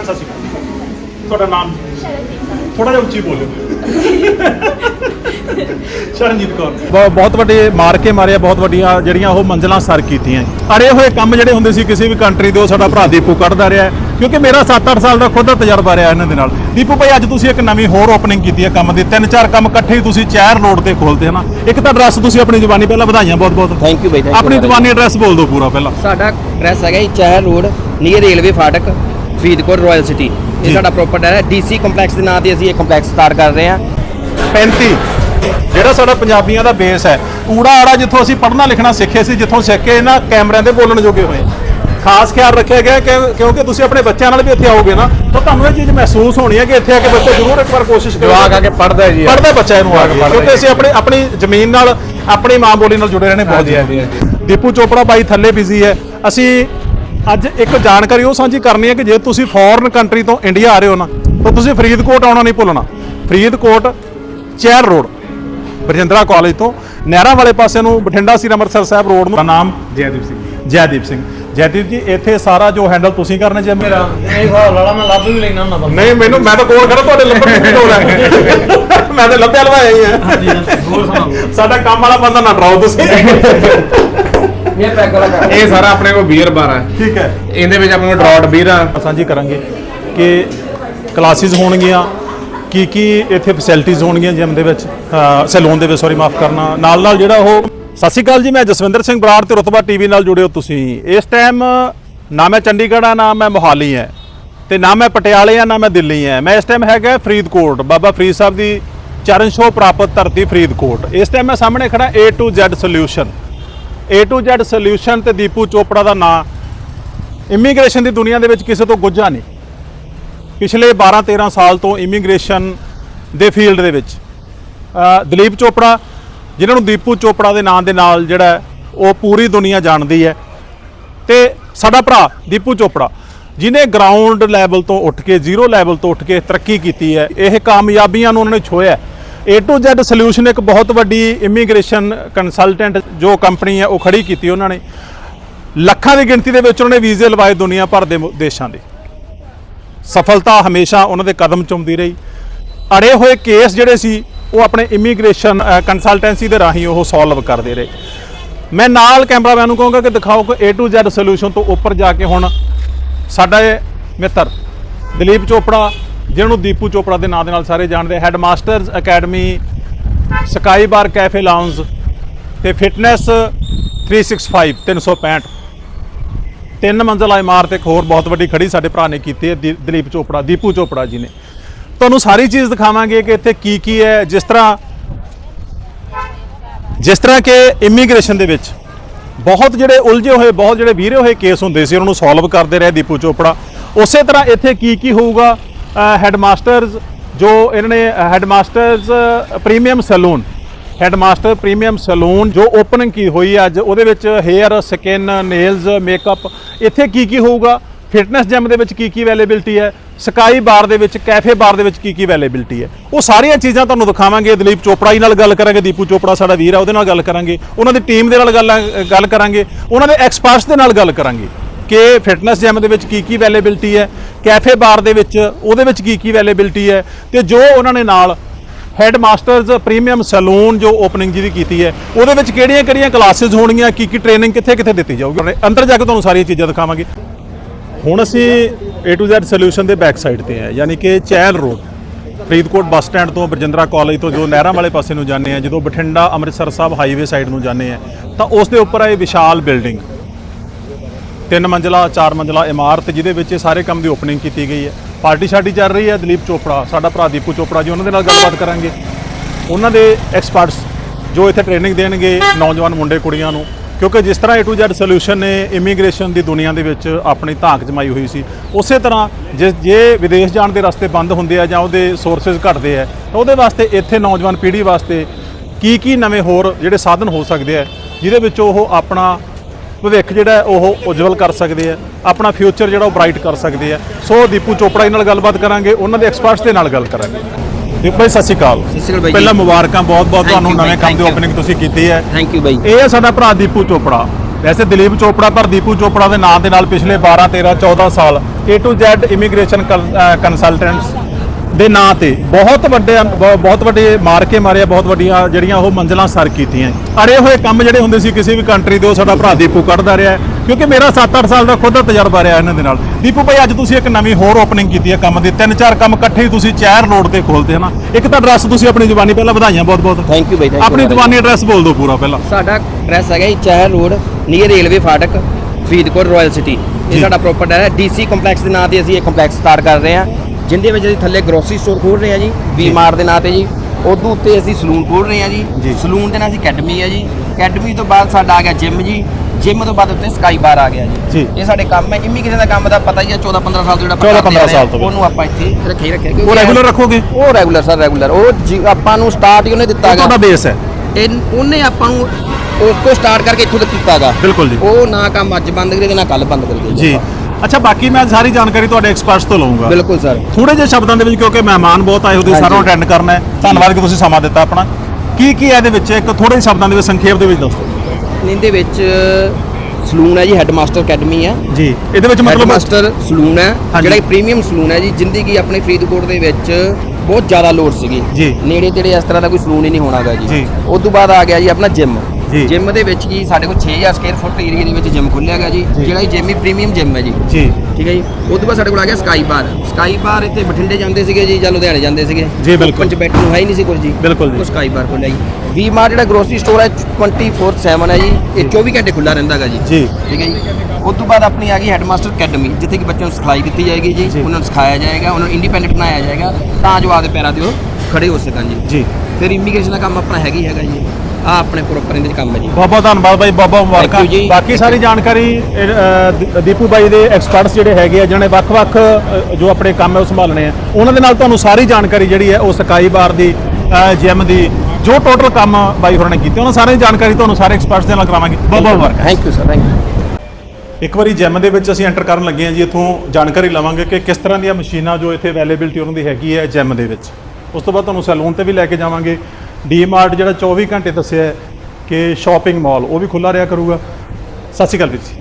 ਮੈਂ ਸਤਿ ਸ਼੍ਰੀ ਅਕਾਲ। ਤੁਹਾਡਾ ਨਾਮ? ਥੋੜਾ ਜਿਹਾ ਉੱਚੀ ਬੋਲਿਓ। ਸ਼ਰਨਜੀਤ ਕੌਰ। ਬਹੁਤ ਵੱਡੇ ਮਾਰ ਕੇ ਮਾਰਿਆ ਬਹੁਤ ਵੱਡੀਆਂ ਜਿਹੜੀਆਂ ਉਹ ਮੰਜ਼ਲਾਂ ਸਰ ਕੀਤੀਆਂ ਅੜੇ ਹੋਏ ਕੰਮ ਜਿਹੜੇ ਹੁੰਦੇ ਸੀ ਕਿਸੇ ਵੀ ਕੰਟਰੀ ਦੇ ਉਹ ਸਾਡਾ ਭਰਾ ਦੀਪੂ ਕੱਢਦਾ ਰਿਹਾ। ਕਿਉਂਕਿ ਮੇਰਾ 7-8 ਸਾਲ ਦਾ ਖੁਦ ਦਾ ਤਜਰਬਾ ਰਿਹਾ ਇਹਨਾਂ ਦੇ ਨਾਲ। ਦੀਪੂ ਭਾਈ ਅੱਜ ਤੁਸੀਂ ਇੱਕ ਨਵੀਂ ਹੋਰ ਓਪਨਿੰਗ ਕੀਤੀ ਹੈ ਕੰਮ ਦੀ। ਤਿੰਨ ਚਾਰ ਕੰਮ ਇਕੱਠੇ ਹੀ ਤੁਸੀਂ ਚੈਰ ਰੋਡ ਤੇ ਖੋਲਦੇ ਹਨਾ? ਇੱਕ ਤਾਂ ਐਡਰੈਸ ਤੁਸੀਂ ਆਪਣੀ ਜ਼ੁਬਾਨੀ ਪਹਿਲਾਂ ਵਧਾਈਆਂ ਬਹੁਤ ਬਹੁਤ। ਥੈਂਕ ਯੂ ਬਾਈ ਥੈਂਕ ਆਪਣੀ ਜ਼ੁਬਾਨੀ ਐਡਰੈਸ ਬੋਲ ਦਿਓ ਪੂਰਾ ਪਹਿਲਾਂ। ਸਾਡਾ ਐਡਰੈਸ ਹੈਗਾ ਜੀ ਚਹਿਰ ਰੋਡ ਨੀਅਰ ਰੇਲਵੇ ਫਾਟਕ। Faridkot Royal City. ਇਹ ਸਾਡਾ ਪ੍ਰੋਪਰ ਹੈ। ਡੀਸੀ ਕੰਪਲੈਕਸ ਦੇ ਨਾਂ ਤੇ ਅਸੀਂ ਇਹ ਕੰਪਲੈਕਸ ਸਟਾਰਟ ਕਰ ਰਹੇ ਹਾਂ। 35 ਜਿਹੜਾ ਸਾਡਾ ਪੰਜਾਬੀਆਂ ਦਾ ਬੇਸ ਹੈ। ਊੜਾ ਆੜਾ ਜਿੱਥੋਂ ਅਸੀਂ ਪੜ੍ਹਨਾ ਲਿਖਣਾ ਸਿੱਖੇ ਸੀ ਜਿੱਥੋਂ ਸਿੱਖ ਕੇ ਇਹਨਾਂ ਕੈਮਰਿਆਂ ਦੇ ਬੋਲਣ ਜੋਗੇ ਹੋਏ। ਖਾਸ ਖਿਆਲ ਰੱਖਿਆ ਗਿਆ ਕਿ ਕਿਉਂਕਿ ਤੁਸੀਂ ਆਪਣੇ ਬੱਚਿਆਂ ਨਾਲ ਵੀ ਇੱਥੇ ਆਓਗੇ ਨਾ ਤਾਂ ਤੁਹਾਨੂੰ ਇਹ ਚੀਜ਼ ਮਹਿਸੂਸ ਹੋਣੀ ਹੈ ਕਿ ਇੱਥੇ ਆ ਕੇ ਬੱਚਾ ਜ਼ਰੂਰ ਇੱਕ ਵਾਰ ਕੋਸ਼ਿਸ਼ ਕਰੇ। ਜਵਾਕ ਆ ਕੇ ਪੜ੍ਹਦਾ ਹੈ ਜੀ। ਪੜ੍ਹਦਾ ਬੱਚਾ ਇਹਨੂੰ ਆ ਕੇ ਕਿਉਂਕਿ ਅਸੀਂ ਆਪਣੀ ਆਪਣੀ ਜ਼ਮੀਨ ਨਾਲ ਆਪਣੀ ਮਾਂ ਬੋਲੀ ਨਾਲ ਜੁੜੇ ਰਹਿਣੇ ਬਹੁਤ ਜ਼ਰੂਰੀ ਹੈ। ਦੀਪੂ ਚੋਪੜਾ ਬਾਈ ਥੱਲੇ ਬਿਜ਼ੀ ਹੈ। ਅਸੀਂ ਅੱਜ ਇੱਕ ਜਾਣਕਾਰੀ ਉਹ ਸਾਂਝੀ ਕਰਨੀ ਹੈ ਕਿ ਜੇ ਤੁਸੀਂ ਫੋਰਨ ਕੰਟਰੀ ਤੋਂ ਇੰਡੀਆ ਆ ਰਹੇ ਹੋ ਨਾ ਤਾਂ ਤੁਸੀਂ ਫਰੀਦਕੋਟ ਆਉਣਾ ਨਹੀਂ ਭੁੱਲਣਾ। ਫਰੀਦਕੋਟ ਚੈਰ ਰੋਡ ਬਰਜਿੰਦਰਾ ਕਾਲਜ ਤੋਂ। ਨਹਿਰਾਂ ਵਾਲੇ ਪਾਸੇ ਨੂੰ ਬਠਿੰਡਾ ਸ੍ਰੀ ਅੰਮ੍ਰਿਤਸਰ ਸਾਹਿਬ ਰੋਡ ਨੂੰ। ਦਾ ਨਾਮ ਜੈਦੀਪ ਸਿੰਘ ਜੈਦੀਪ ਸਿੰਘ। ਜੈਦੀਪ ਜੀ ਇੱਥੇ ਸਾਰਾ ਜੋ ਹੈਂਡਲ ਤੁਸੀਂ ਕਰਨਾ ਚਾਹੀਦਾ ਮੇਰਾ ਇਹ ਹਿਸਾਬ ਲਾਲਾ ਮੈਂ ਲੱਭ ਵੀ ਲੈਣਾ ਹੁੰਦਾ ਨਹੀਂ ਮੈਨੂੰ ਮੈਂ ਤਾਂ ਕੋਲ ਖੜਾ ਤੁਹਾਡੇ ਲੱਭਣ ਦੀ ਲੋੜ ਹੈ ਮੈਂ ਤਾਂ ਲੱਭਿਆ ਲਵਾਇਆ ਹੀ ਹੈ ਹੋਰ ਸੁਣਾਓ। ਸਾਡਾ ਕੰਮ ਵਾਲਾ ਬੰਦਾ ਨਾ ਡਰਾਓ ਤੁਸੀਂ। ਇਹ ਪੈਕ ਵਾਲਾ ਇਹ ਸਾਰਾ ਆਪਣੇ ਕੋਲ ਬੀਅਰ ਬਾਰ ਹੈ ਠੀਕ ਹੈ। ਇਹਦੇ ਵਿੱਚ ਆਪਣੇ ਕੋਲ ਡਰਾਟ ਬੀਅਰ ਆ। ਸਾਂਝੀ ਕਰਾਂਗੇ ਕਿ ਕਲਾਸਿਸ ਹੋਣਗੀਆਂ ਕੀ ਕੀ ਇੱਥੇ ਫੈਸਿਲਿਟੀਆਂ ਹੋਣਗੀਆਂ ਜਿਮ ਦੇ ਵਿੱਚ ਸੈਲੂਨ ਦੇ ਵਿੱਚ ਸੌਰੀ ਮਾਫ ਕਰਨਾ। ਨਾਲ ਨਾਲ ਜਿਹੜਾ ਉਹ ਸਤਿ ਸ਼੍ਰੀ ਅਕਾਲ ਜੀ ਮੈਂ ਜਸਵਿੰਦਰ ਸਿੰਘ ਬਰਾੜ ਤੇ ਰਤਬਾ ਟੀਵੀ ਨਾਲ ਜੁੜੇ ਹੋ ਤੁਸੀਂ। ਇਸ ਟਾਈਮ ਨਾ ਮੈਂ ਚੰਡੀਗੜ੍ਹ ਆ ਨਾ ਮੈਂ ਮੋਹਾਲੀ ਆ ਤੇ ਨਾ ਮੈਂ ਪਟਿਆਲੇ ਆ ਨਾ ਮੈਂ ਦਿੱਲੀ ਆ। ਮੈਂ ਇਸ ਟਾਈਮ ਹੈਗਾ ਫਰੀਦਕੋਟ। ਬਾਬਾ ਫਰੀਦ ਸਾਹਿਬ ਦੀ ਚਰਨ ਛੋਹ ਪ੍ਰਾਪਤ ਧਰਤੀ ਫਰੀਦਕੋਟ। ਇਸ ਟਾਈਮ ਮੈਂ ਸਾਹਮਣੇ ਖੜਾ A to Z solution A to Z solution ਤੇ ਦੀਪੂ ਚੋਪੜਾ ਦਾ ਨਾਂ। ਇਮੀਗ੍ਰੇਸ਼ਨ ਦੀ ਦੁਨੀਆ ਦੇ ਵਿੱਚ ਕਿਸੇ ਤੋਂ ਗੁੱਝਾ ਨਹੀਂ। ਪਿਛਲੇ 12-13 ਸਾਲ ਤੋਂ ਇਮੀਗ੍ਰੇਸ਼ਨ ਦੇ ਫੀਲਡ ਦੇ ਵਿੱਚ। ਦਲੀਪ ਚੋਪੜਾ, ਜਿਨ੍ਹਾਂ ਨੂੰ ਦੀਪੂ ਚੋਪੜਾ ਦੇ ਨਾਂ ਦੇ ਨਾਲ ਜਿਹੜਾ ਉਹ ਪੂਰੀ ਦੁਨੀਆ ਜਾਣਦੀ ਹੈ। ਤੇ ਸਾਡਾ ਭਰਾ ਦੀਪੂ ਚੋਪੜਾ ਜਿਨੇ ਗਰਾਊਂਡ ਲੈਵਲ ਤੋਂ ਉੱਠ ਕੇ ਜ਼ੀਰੋ ਲੈਵਲ ਤੋਂ ਉੱਠ ਕੇ ਤਰੱਕੀ ਕੀਤੀ ਹੈ। ਇਹ ਕਾਮਯਾਬੀਆਂ ਨੂੰ ਉਹਨਾਂ ਨੇ ਛੋਇਆ A to Z ਸੋਲੂਸ਼ਨ ਇੱਕ ਬਹੁਤ ਵੱਡੀ ਇਮੀਗ੍ਰੇਸ਼ਨ ਕੰਸਲਟੈਂਟ ਜੋ ਕੰਪਨੀ ਹੈ, ਉਹ ਖੜੀ ਕੀਤੀ ਉਹਨਾਂ ਨੇ। ਲੱਖਾਂ ਦੀ ਗਿਣਤੀ ਦੇ ਵਿੱਚ ਉਹਨਾਂ ਨੇ ਵੀਜ਼ੇ ਲਵਾਏ ਦੁਨੀਆ ਭਰ ਦੇ ਦੇਸ਼ਾਂ ਦੇ। ਸਫਲਤਾ ਹਮੇਸ਼ਾ ਉਹਨਾਂ ਦੇ ਕਦਮ ਚੁੰਮਦੀ ਰਹੀ। ਅੜੇ ਹੋਏ ਕੇਸ ਜਿਹੜੇ ਸੀ, ਉਹ ਆਪਣੇ ਇਮੀਗ੍ਰੇਸ਼ਨ ਕੰਸਲਟੈਂਸੀ ਦੇ ਰਾਹੀਂ ਉਹ ਸੋਲਵ ਕਰਦੇ ਰਹੇ। ਮੈਂ ਨਾਲ ਕੈਮਰਾਮੈਨ ਨੂੰ ਕਹਾਂਗਾ ਕਿ ਦਿਖਾਓ ਕਿ A to Z ਸੋਲੂਸ਼ਨ ਤੋਂ ਉੱਪਰ ਜਾ ਕੇ ਹੁਣ ਸਾਡਾ ਮਿੱਤਰ ਦਲੀਪ ਚੋਪੜਾ ਜਿਹਨੂੰ ਦੀਪੂ ਚੋਪੜਾ ਦੇ ਨਾਂ ਦੇ ਨਾਲ ਸਾਰੇ ਜਾਣਦੇ Headmasters academy sky bar cafe lounge ਤੇ ਫਿਟਨੈਸ 365 365 ਤਿੰਨ ਮੰਜ਼ਲਾ ਇਮਾਰਤ ਇੱਕ ਹੋਰ ਬਹੁਤ ਵੱਡੀ ਖੜੀ ਸਾਡੇ ਭਰਾ ਨੇ ਕੀਤੀ ਹੈ, ਦੀ- ਦਲੀਪ ਚੋਪੜਾ, ਦੀਪੂ ਚੋਪੜਾ ਜੀ ਨੇ। ਤੁਹਾਨੂੰ ਸਾਰੀ ਚੀਜ਼ ਦਿਖਾਵਾਂਗੇ ਕਿ ਇੱਥੇ ਕੀ ਕੀ ਹੈ, ਜਿਸ ਤਰ੍ਹਾਂ ਜਿਸ ਤਰ੍ਹਾਂ ਕਿ ਇਮੀਗ੍ਰੇਸ਼ਨ ਦੇ ਵਿੱਚ ਬਹੁਤ ਜਿਹੜੇ ਉਲਝੇ ਹੋਏ, ਬਹੁਤ ਜਿਹੜੇ ਵੀਰੇ ਹੋਏ ਕੇਸ ਹੁੰਦੇ ਸੀ, ਉਹਨਾਂ ਨੂੰ ਸੋਲਵ ਕਰਦੇ ਰਹੇ ਦੀਪੂ ਚੋਪੜਾ। ਉਸੇ ਤਰ੍ਹਾਂ ਇੱਥੇ ਕੀ ਕੀ ਹੋਊਗਾ? ਹੈਡਮਾਸਟਰਸ ਜੋ ਇਹਨਾਂ ਨੇ Headmasters premium salon Headmaster premium salon ਜੋ ਓਪਨਿੰਗ ਕੀ ਹੋਈ ਅੱਜ, ਉਹਦੇ ਵਿੱਚ ਹੇਅਰ ਸਕਿਨ ਨੇਲਸ ਮੇਕਅਪ ਇੱਥੇ ਕੀ ਕੀ ਹੋਊਗਾ? ਫਿਟਨੈਸ ਜਿਮ ਦੇ ਵਿੱਚ ਕੀ ਕੀ ਅਵੇਲੇਬਿਲਟੀ ਹੈ? ਸਕਾਈ ਬਾਰ ਦੇ ਵਿੱਚ ਕੈਫੇ ਬਾਰ ਦੇ ਵਿੱਚ ਕੀ ਕੀ ਅਵੇਲੇਬਿਲਟੀ ਹੈ? ਉਹ ਸਾਰੀਆਂ ਚੀਜ਼ਾਂ ਤੁਹਾਨੂੰ ਦਿਖਾਵਾਂਗੇ। ਦਲੀਪ ਚੋਪੜਾ ਜੀ ਨਾਲ ਗੱਲ ਕਰਾਂਗੇ, ਦੀਪੂ ਚੋਪੜਾ ਸਾਡਾ ਵੀਰ ਆ, ਉਹਦੇ ਨਾਲ ਗੱਲ ਕਰਾਂਗੇ। ਉਹਨਾਂ ਦੀ ਟੀਮ ਦੇ ਨਾਲ ਗੱਲ ਗੱਲ ਕਰਾਂਗੇ। ਉਹਨਾਂ ਦੇ ਐਕਸਪਰਟਸ ਦੇ ਨਾਲ ਗੱਲ ਕਰਾਂਗੇ। ਕਿ ਫਿਟਨੈਸ ਜਿਮ ਦੇ ਵਿੱਚ ਕੀ ਕੀ ਅਵੇਲੇਬਿਲਟੀ ਹੈ ਕੈਫੇ ਬਾਰ ਦੇ ਵਿੱਚ ਉਹਦੇ ਵਿੱਚ ਕੀ ਕੀ ਅਵੇਲੇਬਿਲਟੀ ਹੈ ਤੇ ਜੋ ਉਹਨਾਂ ਨੇ ਨਾਲ ਹੈਡ ਮਾਸਟਰਸ ਪ੍ਰੀਮੀਅਮ ਸੈਲੂਨ ਜੋ ਓਪਨਿੰਗ ਜਿਹਦੀ ਕੀਤੀ ਹੈ, ਉਹਦੇ ਵਿੱਚ ਕਿਹੜੀਆਂ ਕਿਹੜੀਆਂ ਕਲਾਸਿਸ ਹੋਣਗੀਆਂ, ਕੀ ਕੀ ਟ੍ਰੇਨਿੰਗ ਕਿੱਥੇ ਕਿੱਥੇ ਦਿੱਤੀ ਜਾਊਗੀ? ਅੰਦਰ ਜਾ ਕੇ ਤੁਹਾਨੂੰ ਸਾਰੀਆਂ ਚੀਜ਼ਾਂ ਦਿਖਾਵਾਂਗੇ। ਹੁਣ ਅਸੀਂ A to Z ਸੋਲੂਸ਼ਨ ਦੇ ਬੈਕ ਸਾਈਡ ਤੇ ਹਾਂ, ਯਾਨੀ ਕਿ Chahal road, Faridkot bus stand ਤੋਂ ਬਰਜਿੰਦਰਾ ਕਾਲਜ ਤੋਂ ਜੋ ਨਹਿਰਾਂ ਵਾਲੇ ਪਾਸੇ ਨੂੰ ਜਾਂਦੇ ਆ ਜਦੋਂ ਬਠਿੰਡਾ ਅੰਮ੍ਰਿਤਸਰ ਸਾਹਿਬ ਹਾਈਵੇ ਸਾਈਡ ਨੂੰ ਜਾਂਦੇ ਆ ਤਾਂ ਉਸ ਦੇ ਉੱਪਰ ਹੈ ਇਹ ਵਿਸ਼ਾਲ ਬਿਲਡਿੰਗ ਤਿੰਨ ਮੰਜ਼ਲਾ, ਚਾਰ ਮੰਜ਼ਲਾ ਇਮਾਰਤ ਜਿਹਦੇ ਵਿੱਚ ਇਹ ਸਾਰੇ ਕੰਮ ਦੀ ਓਪਨਿੰਗ ਕੀਤੀ ਗਈ ਹੈ। ਪਾਰਟੀ ਸ਼ਾਰਟੀ ਚੱਲ ਰਹੀ ਹੈ ਦਲੀਪ ਚੋਪੜਾ, ਸਾਡਾ ਭਰਾ ਦੀਪੂ ਚੋਪੜਾ ਜੀ, ਉਹਨਾਂ ਦੇ ਨਾਲ ਗੱਲਬਾਤ ਕਰਾਂਗੇ। ਉਹਨਾਂ ਦੇ ਐਕਸਪਰਟਸ ਜੋ ਇੱਥੇ ਟ੍ਰੇਨਿੰਗ ਦੇਣਗੇ ਨੌਜਵਾਨ ਮੁੰਡੇ ਕੁੜੀਆਂ ਨੂੰ, ਕਿਉਂਕਿ ਜਿਸ ਤਰ੍ਹਾਂ A to Z ਸੋਲੂਸ਼ਨ ਨੇ ਇਮੀਗ੍ਰੇਸ਼ਨ ਦੀ ਦੁਨੀਆ ਦੇ ਵਿੱਚ ਆਪਣੀ ਧਾਕ ਜਮਾਈ ਹੋਈ ਸੀ, ਉਸੇ ਤਰ੍ਹਾਂ ਜੇ ਜੇ ਵਿਦੇਸ਼ ਜਾਣ ਦੇ ਰਸਤੇ ਬੰਦ ਹੁੰਦੇ ਆ ਜਾਂ ਉਹਦੇ ਸੋਰਸਸ ਘਟਦੇ ਆ, ਤਾਂ ਉਹਦੇ ਵਾਸਤੇ ਇੱਥੇ ਨੌਜਵਾਨ ਪੀੜ੍ਹੀ ਵਾਸਤੇ ਕੀ ਕੀ ਨਵੇਂ ਹੋਰ ਜਿਹੜੇ ਸਾਧਨ ਹੋ ਸਕਦੇ ਆ, ਜਿਹਦੇ ਵਿੱਚ ਉਹ ਆਪਣਾ ਭਵਿੱਖ ਜਿਹੜਾ ਉਹ ਉਜਵਲ ਕਰ ਸਕਦੇ ਆ। ਆਪਣਾ ਫਿਊਚਰ ਜਿਹੜਾ ਉਹ ਬ੍ਰਾਈਟ ਕਰ ਸਕਦੇ ਆ। ਸੋ ਦੀਪੂ ਚੋਪੜਾ ਜੀ ਨਾਲ ਗੱਲਬਾਤ ਕਰਾਂਗੇ ਉਹਨਾਂ ਦੇ ਐਕਸਪਰਟਸ ਦੇ ਨਾਲ ਗੱਲ ਕਰਾਂਗੇ। ਦੀਪੂ ਭਾਈ ਸਤਿ ਸ਼੍ਰੀ ਅਕਾਲ। ਸਤਿ ਸ਼੍ਰੀ ਅਕਾਲ। ਪਹਿਲਾਂ ਮੁਬਾਰਕਾਂ ਬਹੁਤ ਬਹੁਤ ਤੁਹਾਨੂੰ ਨਵੇਂ ਕੰਮ ਦੀ. ਓਪਨਿੰਗ ਤੁਸੀਂ ਕੀਤੀ ਹੈ। ਥੈਂਕ ਯੂ ਬਾਈ ਇਹ ਹੈ ਸਾਡਾ ਭਰਾ ਦੀਪੂ ਚੋਪੜਾ। ਵੈਸੇ ਦਲੀਪ ਚੋਪੜਾ ਪਰ ਦੀਪੂ ਚੋਪੜਾ ਦੇ ਨਾਂ ਦੇ ਨਾਲ ਪਿਛਲੇ 12 13 14 ਸਾਲ A to Z immigration consultants ਦੇ ਨਾਂ ਤੇ ਬਹੁਤ ਵੱਡੇ ਬਹੁਤ ਵੱਡੇ ਮਾਰ ਕੇ ਮਾਰਿਆ ਬਹੁਤ ਵੱਡੀਆਂ ਜਿਹੜੀਆਂ ਉਹ ਮੰਜ਼ਲਾਂ ਸਰ ਕੀਤੀਆਂ ਅੜੇ ਹੋਏ ਕੰਮ ਜਿਹੜੇ ਹੁੰਦੇ ਸੀ ਕਿਸੇ ਵੀ ਕੰਟਰੀ ਦੇ ਉਹ ਸਾਡਾ ਭਰਾ ਦੀਪੂ ਕੱਢਦਾ ਰਿਹਾ। ਕਿਉਂਕਿ ਮੇਰਾ 7-8 ਸਾਲ ਦਾ ਖੁਦ ਦਾ ਤਜਰਬਾ ਰਿਹਾ ਇਹਨਾਂ ਦੇ ਨਾਲ। ਦੀਪੂ ਭਾਈ ਅੱਜ ਤੁਸੀਂ ਇੱਕ ਨਵੀਂ ਹੋਰ ਓਪਨਿੰਗ ਕੀਤੀ ਹੈ ਕੰਮ ਦੀ। ਤਿੰਨ ਚਾਰ ਕੰਮ ਇਕੱਠੇ ਹੀ ਤੁਸੀਂ ਚੈਰ ਰੋਡ ਤੇ ਖੋਲਦੇ ਹਨਾ। ਇੱਕ ਤਾਂ ਐਡਰੈਸ ਤੁਸੀਂ ਆਪਣੀ ਜ਼ੁਬਾਨੀ ਪਹਿਲਾਂ ਵਧਾਈਆਂ ਬਹੁਤ ਬਹੁਤ ਥੈਂਕ ਯੂ you ਆਪਣੀ। ਜ਼ੁਬਾਨੀ ਐਡਰੈਸ ਬੋਲ ਦਿਓ ਪੂਰਾ ਪਹਿਲਾਂ। ਸਾਡਾ ਐਡਰੈਸ ਹੈਗਾ ਜੀ ਚਹਿਰ ਰੋਡ ਨੀਅਰ ਰੇਲਵੇ ਫਾਟਕ ਫਰੀਦਕੋਟ ਰਾਇਲ ਸਿਟੀ। ਇਹ ਸਾਡਾ ਪ੍ਰੋਪਰ ਐਡਰੈਸ ਹੈ ਡੀਸੀ ਕੰਪਲੈਕਸ ਦੇ ਨਾਂ ਤੇ ਅਸੀਂ ਇਹ ਕੰਪਲੈਕਸ ਸਟਾਰਟ ਕਰ ਰਹੇ ਹਾਂ। ਜਿੰਦੇ ਵਿੱਚ ਅਸੀਂ ਥੱਲੇ ਗਰੋਸਰੀ ਸਟੋਰ ਖੋਲ ਰਹੇ ਹਾਂ ਜੀ ਵੀ ਮਾਰਟ ਦੇ ਨਾਂ ਤੇ ਜੀ। ਉਦੋਂ ਉੱਤੇ ਅਸੀਂ ਸਲੂਨ ਖੋਲ ਰਹੇ ਹਾਂ ਜੀ। ਸਲੂਨ ਦੇ ਨਾਲ ਅਸੀਂ ਅਕੈਡਮੀ ਹੈ ਜੀ। ਅਕੈਡਮੀ ਤੋਂ ਬਾਅਦ ਸਾਡਾ ਆ ਗਿਆ ਜਿਮ ਜੀ। ਜਿਮ ਤੋਂ ਬਾਅਦ ਉੱਤੇ ਸਕਾਈ ਬਾਰ ਆ ਗਿਆ ਜੀ। ਇਹ ਸਾਡੇ ਕੰਮ ਹੈ। ਇਮੀਗ੍ਰੇਸ਼ਨ ਦਾ ਕੰਮ ਦਾ ਪਤਾ ਹੀ ਹੈ 14 15 ਸਾਲ ਤੋਂ ਜਿਹੜਾ 14 ਕਰਦੇ ਆ ਰਹੇ ਸਾਲ ਤੋਂ। ਉਹਨੂੰ ਆਪਾਂ ਇੱਥੇ ਰੱਖੇ ਰੱਖਿਆ ਉਹ ਰੈਗੂਲਰ ਰੱਖੋਗੇ? ਉਹ ਰੈਗੂਲਰ ਸਰ ਰੈਗੂਲਰ ਉਹ ਆਪਾਂ ਨੂੰ ਸਟਾਰਟ ਹੀ ਉਹਨੇ ਦਿੱਤਾ ਇਹ ਤੁਹਾਡਾ ਬੇਸ ਹੈ। ਇਹ- ਉਹਨੇ ਆਪਾਂ ਨੂੰ ਉਸ ਤੋਂ ਸਟਾਰਟ ਕਰਕੇ ਇੱਥੋਂ ਤੱਕ ਕੀਤਾਗਾ। ਬਿਲਕੁਲ ਜੀ। ਉਹ ਨਾ ਕੰਮ ਅੱਜ ਬੰਦ ਕਰੀਏ ਨਾ ਕੱਲ ਬੰਦ ਕਰੀਏ ਜੀ। ਅੱਛਾ ਬਾਕੀ ਮੈਂ ਸਾਰੀ ਜਾਣਕਾਰੀ ਤੁਹਾਡੇ ਐਕਸਪਰਟਸ ਤੋਂ ਲਵਾਂਗਾ ਬਿਲਕੁਲ ਸਰ। ਥੋੜੇ ਜਿਹੇ ਸ਼ਬਦਾਂ ਦੇ ਵਿੱਚ ਕਿਉਂਕਿ ਮਹਿਮਾਨ ਬਹੁਤ ਆਏ ਹਾਂਜੀ। ਸਾਰਿਆਂ ਨੂੰ ਅਟੈਂਡ ਕਰਨਾ ਹੈ। ਧੰਨਵਾਦ ਕਿ ਤੁਸੀਂ ਸਮਾਂ ਦਿੱਤਾ ਆਪਣਾ। ਕੀ ਕੀ ਹੈ ਇਹਦੇ ਵਿੱਚ? ਇੱਕ ਥੋੜੇ ਜਿਹੇ ਸ਼ਬਦਾਂ ਦੇ ਵਿੱਚ ਸੰਖੇਪ ਦੇ ਵਿੱਚ ਦੱਸੋ। ਇਹਦੇ ਵਿੱਚ ਸਲੂਨ ਹੈ ਜੀ ਹੈਡਮਾਸਟਰ ਅਕੈਡਮੀ ਹੈ। ਜੀ ਇਹਦੇ ਵਿੱਚ ਮਤਲਬ ਹੈਡਮਾਸਟਰ ਸਲੂਨ ਹੈ। ਜਿਹੜਾ ਪ੍ਰੀਮੀਅਮ ਸਲੂਨ ਹੈ ਜੀ ਜਿੰਦੀ ਕੀ ਆਪਣੇ ਫਰੀਦਕੋਟ ਦੇ ਵਿੱਚ ਬਹੁਤ ਜ਼ਿਆਦਾ ਲੋੜ ਸੀਗੀ। ਜੀ। ਨੇੜੇ ਤੇੜੇ ਇਸ ਤਰ੍ਹਾਂ ਦਾ ਕੋਈ ਸਲੂਨ ਹੀ ਨਹੀਂ ਹੋਣਾਗਾ। ਜੀ। ਉਸ ਤੋਂ ਬਾਅਦ ਆ ਗਿਆ ਜੀ ਆਪਣਾ ਜਿਮ ਜੀ। ਜਿਮ ਦੇ ਵਿੱਚ ਕੀ ਸਾਡੇ ਕੋਲ 6000 ਸਕੁਅਰ ਫੁੱਟ ਏਰੀਆ ਦੇ ਵਿੱਚ ਜਿਮ ਖੁੱਲਿਆ ਗਿਆ ਜੀ ਜੀ। ਜਿਹੜਾ ਇਹ ਜਿਮ ਹੀ ਪ੍ਰੀਮੀਅਮ ਜਿਮ ਹੈ ਜੀ। ਜੀ। ਠੀਕ ਹੈ ਜੀ? ਉਸ ਤੋਂ ਬਾਅਦ ਸਾਡੇ ਕੋਲ ਆ ਗਿਆ ਸਕਾਈ ਬਾਰ ਸਕਾਈ ਬਾਰ ਇੱਥੇ ਬਠਿੰਡੇ ਜਾਂਦੇ ਸੀਗੇ ਜੀ ਜਾਂ ਲੁਧਿਆਣੇ ਜਾਂਦੇ ਸੀਗੇ। ਜੀ, ਬਿਲਕੁਲ। ਪੰਜ ਬੈਠਣ ਨੂੰ ਹੈ ਹੀ ਨਹੀਂ ਸੀ ਕੁਝ ਜੀ। ਬਿਲਕੁਲ ਜੀ। ਉਹ ਸਕਾਈ ਬਾਰ ਖੁੱਲਿਆ ਜੀ। ਵੀ ਮਾਰ ਜਿਹੜਾ ਗਰੋਸਰੀ ਸਟੋਰ ਹੈ 24/7 ਹੈ ਜੀ। ਇਹ 24 ਘੰਟੇ ਖੁੱਲਾ ਰਹਿੰਦਾਗਾ ਜੀ। ਜੀ। ਠੀਕ ਹੈ ਜੀ? ਉਸ ਤੋਂ ਬਾਅਦ ਆਪਣੀ ਆ ਗਈ ਹੈਡਮਾਸਟਰ ਅਕੈਡਮੀ ਜਿੱਥੇ ਕਿ ਬੱਚਿਆਂ ਨੂੰ ਸਿਖਲਾਈ ਦਿੱਤੀ ਜਾਏਗੀ ਜੀ। ਜੀ। ਉਹਨਾਂ ਨੂੰ ਸਿਖਾਇਆ ਜਾਏਗਾ ਉਹਨਾਂ ਨੂੰ ਇੰਡੀਪੈਂਡੈਂਟ ਬਣਾਇਆ ਜਾਏਗਾ ਤਾਂ ਜੋ ਆਪਦੇ ਪੈਰਾਂ ਤੇ ਉਹ ਖੜੇ ਹੋ ਸਕਣ ਜੀ। ਜੀ। ਫਿਰ ਇਮੀਗ੍ਰੇਸ਼ਨ ਦਾ ਕੰਮ ਆਪਣਾ ਹੈਗਾ ਹੀ ਹੈਗਾ ਜੀ। ਆ ਆਪਣੇ ਪ੍ਰੋਪਰ ਇਹਦੇ 'ਚ ਕੰਮ ਹੈ ਜੀ। ਬਹੁਤ ਬਹੁਤ ਧੰਨਵਾਦ ਬਾਈ ਬਹੁਤ ਮੁਬਾਰਕਾਂ। Thank you ਜੀ। ਬਾਕੀ ਸਾਰੀ ਜਾਣਕਾਰੀ ਇਹ, ਅ, ਦੀ- ਦੀਪੂ ਬਾਈ ਦੇ ਐਕਸਪਰਟਸ ਜਿਹੜੇ ਹੈਗੇ ਆ ਜਿਹਨੇ ਵੱਖ-ਵੱਖ ਅ, ਜੋ ਆਪਣੇ ਕੰਮ ਹੈ ਉਹ ਸੰਭਾਲਣੇ ਆ। ਉਹਨਾਂ ਦੇ ਨਾਲ ਤੁਹਾਨੂੰ ਸਾਰੀ ਜਾਣਕਾਰੀ ਜਿਹੜੀ ਹੈ ਉਹ ਸਕਾਈ ਬਾਰ ਦੀ ਜਿਮ ਦੀ ਜੋ ਟੋਟਲ ਕੰਮ ਬਾਈ ਹੋਰਾਂ ਨੇ ਕੀਤੇ ਉਹਨਾਂ ਸਾਰੀ ਜਾਣਕਾਰੀ ਤੁਹਾਨੂੰ ਸਾਰੇ ਐਕਸਪਰਟਸ ਦੇ ਨਾਲ ਕਰਾਵਾਂਗੇ। ਬਹੁਤ ਬਹੁਤ ਮੁਬਾਰਕਾਂ। Thank you sir thank you ਇੱਕ ਵਾਰੀ ਜਿਮ ਦੇ ਵਿੱਚ ਅਸੀਂ ਐਂਟਰ ਕਰਨ ਲੱਗੇ ਹਾਂ ਜੀ ਇੱਥੋਂ ਜਾਣਕਾਰੀ ਲਵਾਂਗੇ ਕਿ ਕਿਸ ਤਰ੍ਹਾਂ ਦੀਆਂ ਮਸ਼ੀਨਾਂ ਜੋ ਇੱਥੇ ਅਵੇਲੇਬਿਲਟੀ ਉਹਨਾਂ ਦੀ ਹੈਗੀ ਹੈ ਜਿਮ ਦੇ ਵਿੱਚ। ਉਸ ਤੋਂ ਬਾਅਦ ਤੁਹਾਨੂੰ ਸੈਲੂਨ ਤੇ ਵੀ ਲੈ ਕੇ ਜਾਵਾਂਗੇ। ਡੀਮਾਰਟ ਜਿਹੜਾ 24 ਘੰਟੇ ਦੱਸਿਆ ਹੈ ਕਿ ਸ਼ਾਪਿੰਗ ਮਾਲ ਉਹ ਵੀ ਖੁੱਲਾ ਰਿਹਾ ਕਰੂਗਾ। ਸਤਿ ਸ਼੍ਰੀ ਅਕਾਲ ਵੀਰ ਜੀ।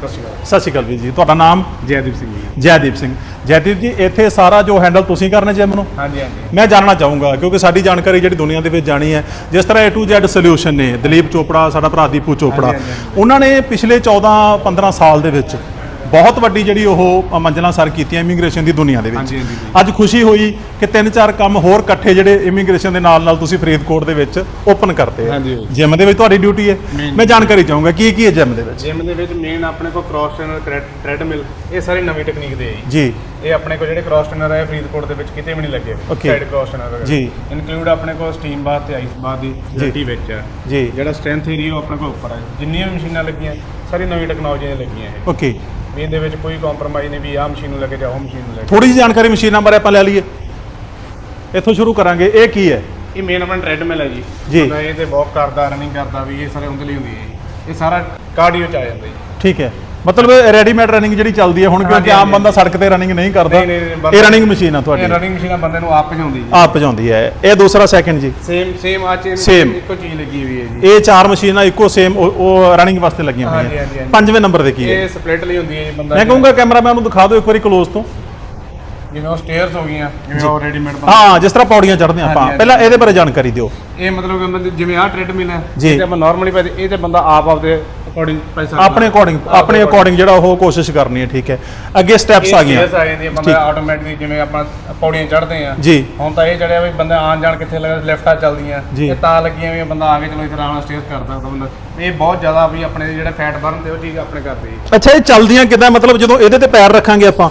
ਸਤਿ ਸ਼੍ਰੀ ਅਕਾਲ। ਸਤਿ ਸ਼੍ਰੀ ਅਕਾਲ ਵੀਰ ਜੀ। ਤੁਹਾਡਾ ਨਾਮ? ਜੈਦੀਪ ਸਿੰਘ ਜੀ। ਜੈਦੀਪ ਸਿੰਘ। ਜੈਦੀਪ ਜੀ ਇੱਥੇ ਸਾਰਾ ਜੋ ਹੈਂਡਲ ਤੁਸੀਂ ਕਰਨਾ ਜਿਮ ਨੂੰ? ਹਾਂਜੀ ਹਾਂਜੀ। ਮੈਂ ਜਾਣਨਾ ਚਾਹੂੰਗਾ ਕਿਉਂਕਿ ਸਾਡੀ ਜਾਣਕਾਰੀ ਜਿਹੜੀ ਦੁਨੀਆ ਦੇ ਵਿੱਚ ਜਾਣੀ ਹੈ ਜਿਸ ਤਰ੍ਹਾਂ A to Z ਸੋਲੂਸ਼ਨ ਨੇ ਦਲੀਪ ਚੋਪੜਾ ਸਾਡਾ ਭਰਾ ਦੀਪੂ ਚੋਪੜਾ। ਉਹਨਾਂ ਨੇ ਪਿਛਲੇ 14 15 ਸਾਲ ਦੇ ਵਿੱਚ ਬਹੁਤ ਵੱਡੀ ਜਿਹੜੀ ਉਹ ਮੰਜ਼ਲਾਂ ਸਰ ਕੀਤੀਆਂ ਇਮੀਗ੍ਰੇਸ਼ਨ ਦੀ ਦੁਨੀਆ ਦੇ ਵਿੱਚ। ਅੱਜ ਖੁਸ਼ੀ ਹੋਈ ਕਿ ਤਿੰਨ ਚਾਰ ਕੰਮ ਹੋਰ ਇਕੱਠੇ ਜਿਹੜੇ ਇਮੀਗ੍ਰੇਸ਼ਨ ਦੇ ਨਾਲ ਨਾਲ ਤੁਸੀਂ ਫਰੀਦਕੋਟ ਦੇ ਵਿੱਚ ਓਪਨ ਕਰਤੇ ਆ। ਜਿਮ ਦੇ ਵਿੱਚ ਤੁਹਾਡੀ ਡਿਊਟੀ ਹੈ। ਮੈਂ ਜਾਣਕਾਰੀ ਚਾਹੂੰਗਾ ਕੀ ਕੀ ਹੈ ਜਿਮ ਦੇ ਵਿੱਚ? ਜਿਮ ਦੇ ਵਿੱਚ ਮੇਨ ਆਪਣੇ ਕੋਲ ਕ੍ਰਾਸ ਟ੍ਰੇਨਰ ਟ੍ਰੈਡਮਿਲ ਇਹ ਸਾਰੀ ਨਵੀਂ ਟੈਕਨੀਕ ਦੇ ਹੈ ਜੀ। ਇਹ ਆਪਣੇ ਕੋਲ ਜਿਹੜੇ ਕ੍ਰਾਸ ਟ੍ਰੇਨਰ ਹੈ ਫਰੀਦਕੋਟ ਦੇ ਵਿੱਚ ਕਿਤੇ ਵੀ ਨਹੀਂ ਲੱਗੇ. ਸਾਈਡ ਕ੍ਰਾਸ ਟ੍ਰੇਨਰ ਜੀ। ਇਨਕਲੂਡ ਆਪਣੇ ਕੋਲ ਸਟੀਮ ਬਾਥ ਤੇ ਆਈਸ ਬਾਥ ਦੀ। ਜੱਟੀ ਵਿੱਚ ਹੈ ਜੀ। ਜਿਹੜਾ ਸਟਰੈਂਥ ਏਰੀਆ ਉਹ ਆਪਣੇ ਕੋਲ ਉੱਪਰ ਹੈ ਜਿੰਨੀਆਂ ਵੀ ਮਸ਼ੀਨਾਂ ਲੱਗੀਆਂ ਸਾਰੀ ਨਵੀਂ ਟੈਕਨੋਲੋਜੀ ਲੱਗੀਆਂ ਇਹ। ਓਕੇ ਵੀ ਇਹਦੇ ਵਿੱਚ ਕੋਈ ਕੰਪਰੋਮਾਈਜ਼ ਨਹੀਂ ਵੀ ਆਹ ਮਸ਼ੀਨ ਨੂੰ ਲੈ ਕੇ ਜਾਓ ਉਹ ਮਸ਼ੀਨ ਨੂੰ ਲੈ ਕੇ ਥੋੜੀ ਜਿਹੀ ਜਾਣਕਾਰੀ ਮਸ਼ੀਨਾਂ ਬਾਰੇ ਆਪਾਂ ਲੈ ਲਈਏ। ਇੱਥੋਂ ਸ਼ੁਰੂ ਕਰਾਂਗੇ ਇਹ ਕੀ ਹੈ? ਇਹ ਮੇਨ ਆਪਣਾ ਟ੍ਰੈਡਮਿਲ ਹੈ ਜੀ। ਜੀ। ਬੰਦਾ ਇਹ ਤੇ ਵਾਕ ਕਰਦਾ ਰਨਿੰਗ ਕਰਦਾ ਵੀ ਇਹ ਸਾਰੇ ਉਹਦੇ ਲਈ ਹੁੰਦੀ ਹੈ ਜੀ। ਇਹ ਸਾਰਾ ਕਾਰਡੀਓ ਚ ਆ ਜਾਂਦਾ ਜੀ। ਠੀਕ ਹੈ। ਮਤਲਬ ਰੈਡੀਮੇਡ ਰਨਿੰਗ ਜਿਹੜੀ ਚੱਲਦੀ ਹੈ ਹੁਣ ਕਿਉਂਕਿ ਆਮ। ਬੰਦਾ ਸੜਕ ਤੇ ਰਨਿੰਗ ਨਹੀਂ ਕਰਦਾ। ਨਹੀਂ, ਨਹੀਂ, ਨਹੀਂ, ਬੰਦਾ- ਇਹ ਰਨਿੰਗ ਮਸ਼ੀਨ ਆ ਇਹ ਤੁਹਾਡੀ ਰਨਿੰਗ ਮਸ਼ੀਨਾਂ ਬੰਦੇ ਨੂੰ ਆਪ ਭਜਾਉਂਦੀ ਜੀ। ਆਪ ਭਜਾਉਂਦੀ ਹੈ। ਇਹ ਦੂਸਰਾ ਸੈਕਿੰਡ ਜੀ। ਸੇਮ ਸੇਮ ਆ Same। ਇੱਕੋ ਚੀਜ਼ ਲੱਗੀ ਹੋਈ ਹੈ ਜੀ। ਇਹ ਚਾਰ ਮਸ਼ੀਨਾਂ ਇੱਕੋ ਸੇਮ ਉਹ ਰਨਿੰਗ ਵਾਸਤੇ ਲੱਗੀਆਂ ਹਾਂਜੀ, ਹੋਈਆਂ। ਹਾਂਜੀ, ਹਾਂਜੀ। ਪੰਜਵੇਂ ਨੰਬਰ ਤੇ ਕੀ ਹੈ? ਇਹ ਸਪਲਿਟ ਲਈ ਹੁੰਦੀ ਹੈ ਜੀ ਬੰਦਾ ਮੈਂ ਕਹੂੰਗਾ ਕੈਮਰਾਮੈਨ ਨੂੰ ਦਿਖਾ ਦਿਓ ਇੱਕ ਵਾਰੀ ਕਲੋਜ਼ ਤੋਂ। ਜਿਵੇਂ ਉਹ ਸਟੇਅਰਸ ਹੋ ਗਈਆਂ ਜਿਵੇਂ ਉਹ ਰੈਡੀਮੇਡ ਹਾਂ ਜਿਸ ਤਰ੍ਹਾਂ ਪੌੜੀਆਂ ਚੜ੍ਹਦੇ ਆਪਾਂ। ਹਾਂਜੀ, ਹਾਂਜੀ। ਪਹਿਲਾਂ ਇਹਦੇ ਬਾਰੇ ਜਾਣਕਾਰੀ ਦਿਓ। ਇਹ ਮਤਲਬ ਕਿ ਬੰਦੇ ਜਿਵੇਂ ਆਹ ਟ੍ਰੈਡਮਿਲ ਹੈ ਜੀ। ਤੇ ਆਪਾਂ ਨਾਰਮਲੀ ਪਾਦੇ ਇਹ ਤੇ ਬੰਦਾ ਆਪ ਆਪਦੇ ਅਕੋਰਡਿੰਗ ਪੈਸਾ ਆਪਣੇ ਅਕੋਰਡਿੰਗ ਆਪਣੇ ਅਕੋਰਡਿੰਗ ਜਿਹੜਾ ਉਹ ਕੋਸ਼ਿਸ਼ ਕਰਨੀ ਹੈ ਠੀਕ ਹੈ। ਅੱਗੇ ਸਟੈਪਸ ਆ ਗਈਆਂ। ਆ ਜਾਂਦੀਆਂ ਬੰਦਾ ਠੀਕ। ਆਟੋਮੈਟਿਕਲੀ ਜਿਵੇਂ ਆਪਾਂ ਪੌੜੀਆਂ ਚੜ੍ਹਦੇ ਆ ਜੀ। ਹੁਣ ਤਾਂ ਇਹ ਚੜਿਆ ਵੀ ਬੰਦਾ ਆਣ ਜਾਣ ਕਿੱਥੇ ਲੱਗਾ ਲੈਫਟਾਂ ਚੱਲਦੀਆਂ। ਇਹ ਤਾਂ ਲੱਗੀਆਂ ਵੀ ਬੰਦਾ ਆ ਕੇ ਚਲੋ ਆਰਾਮ ਨਾਲ ਸਟੇਅਰ ਕਰ ਸਕਦਾ ਬੰਦਾ। ਇਹ ਬਹੁਤ ਜ਼ਿਆਦਾ ਵੀ ਆਪਣੇ ਜਿਹੜੇ ਫੈਟ ਬਰਨ ਤੇ ਉਹ ਚੀਜ਼ ਆਪਣੇ ਕਰਦੇ ਅੱਛਾ ਇਹ ਚੱਲਦੀਆਂ ਕਿਦਾਂ? ਮਤਲਬ ਜਦੋਂ ਇਹਦੇ ਤੇ ਪੈਰ ਰੱਖਾਂਗੇ ਆਪਾਂ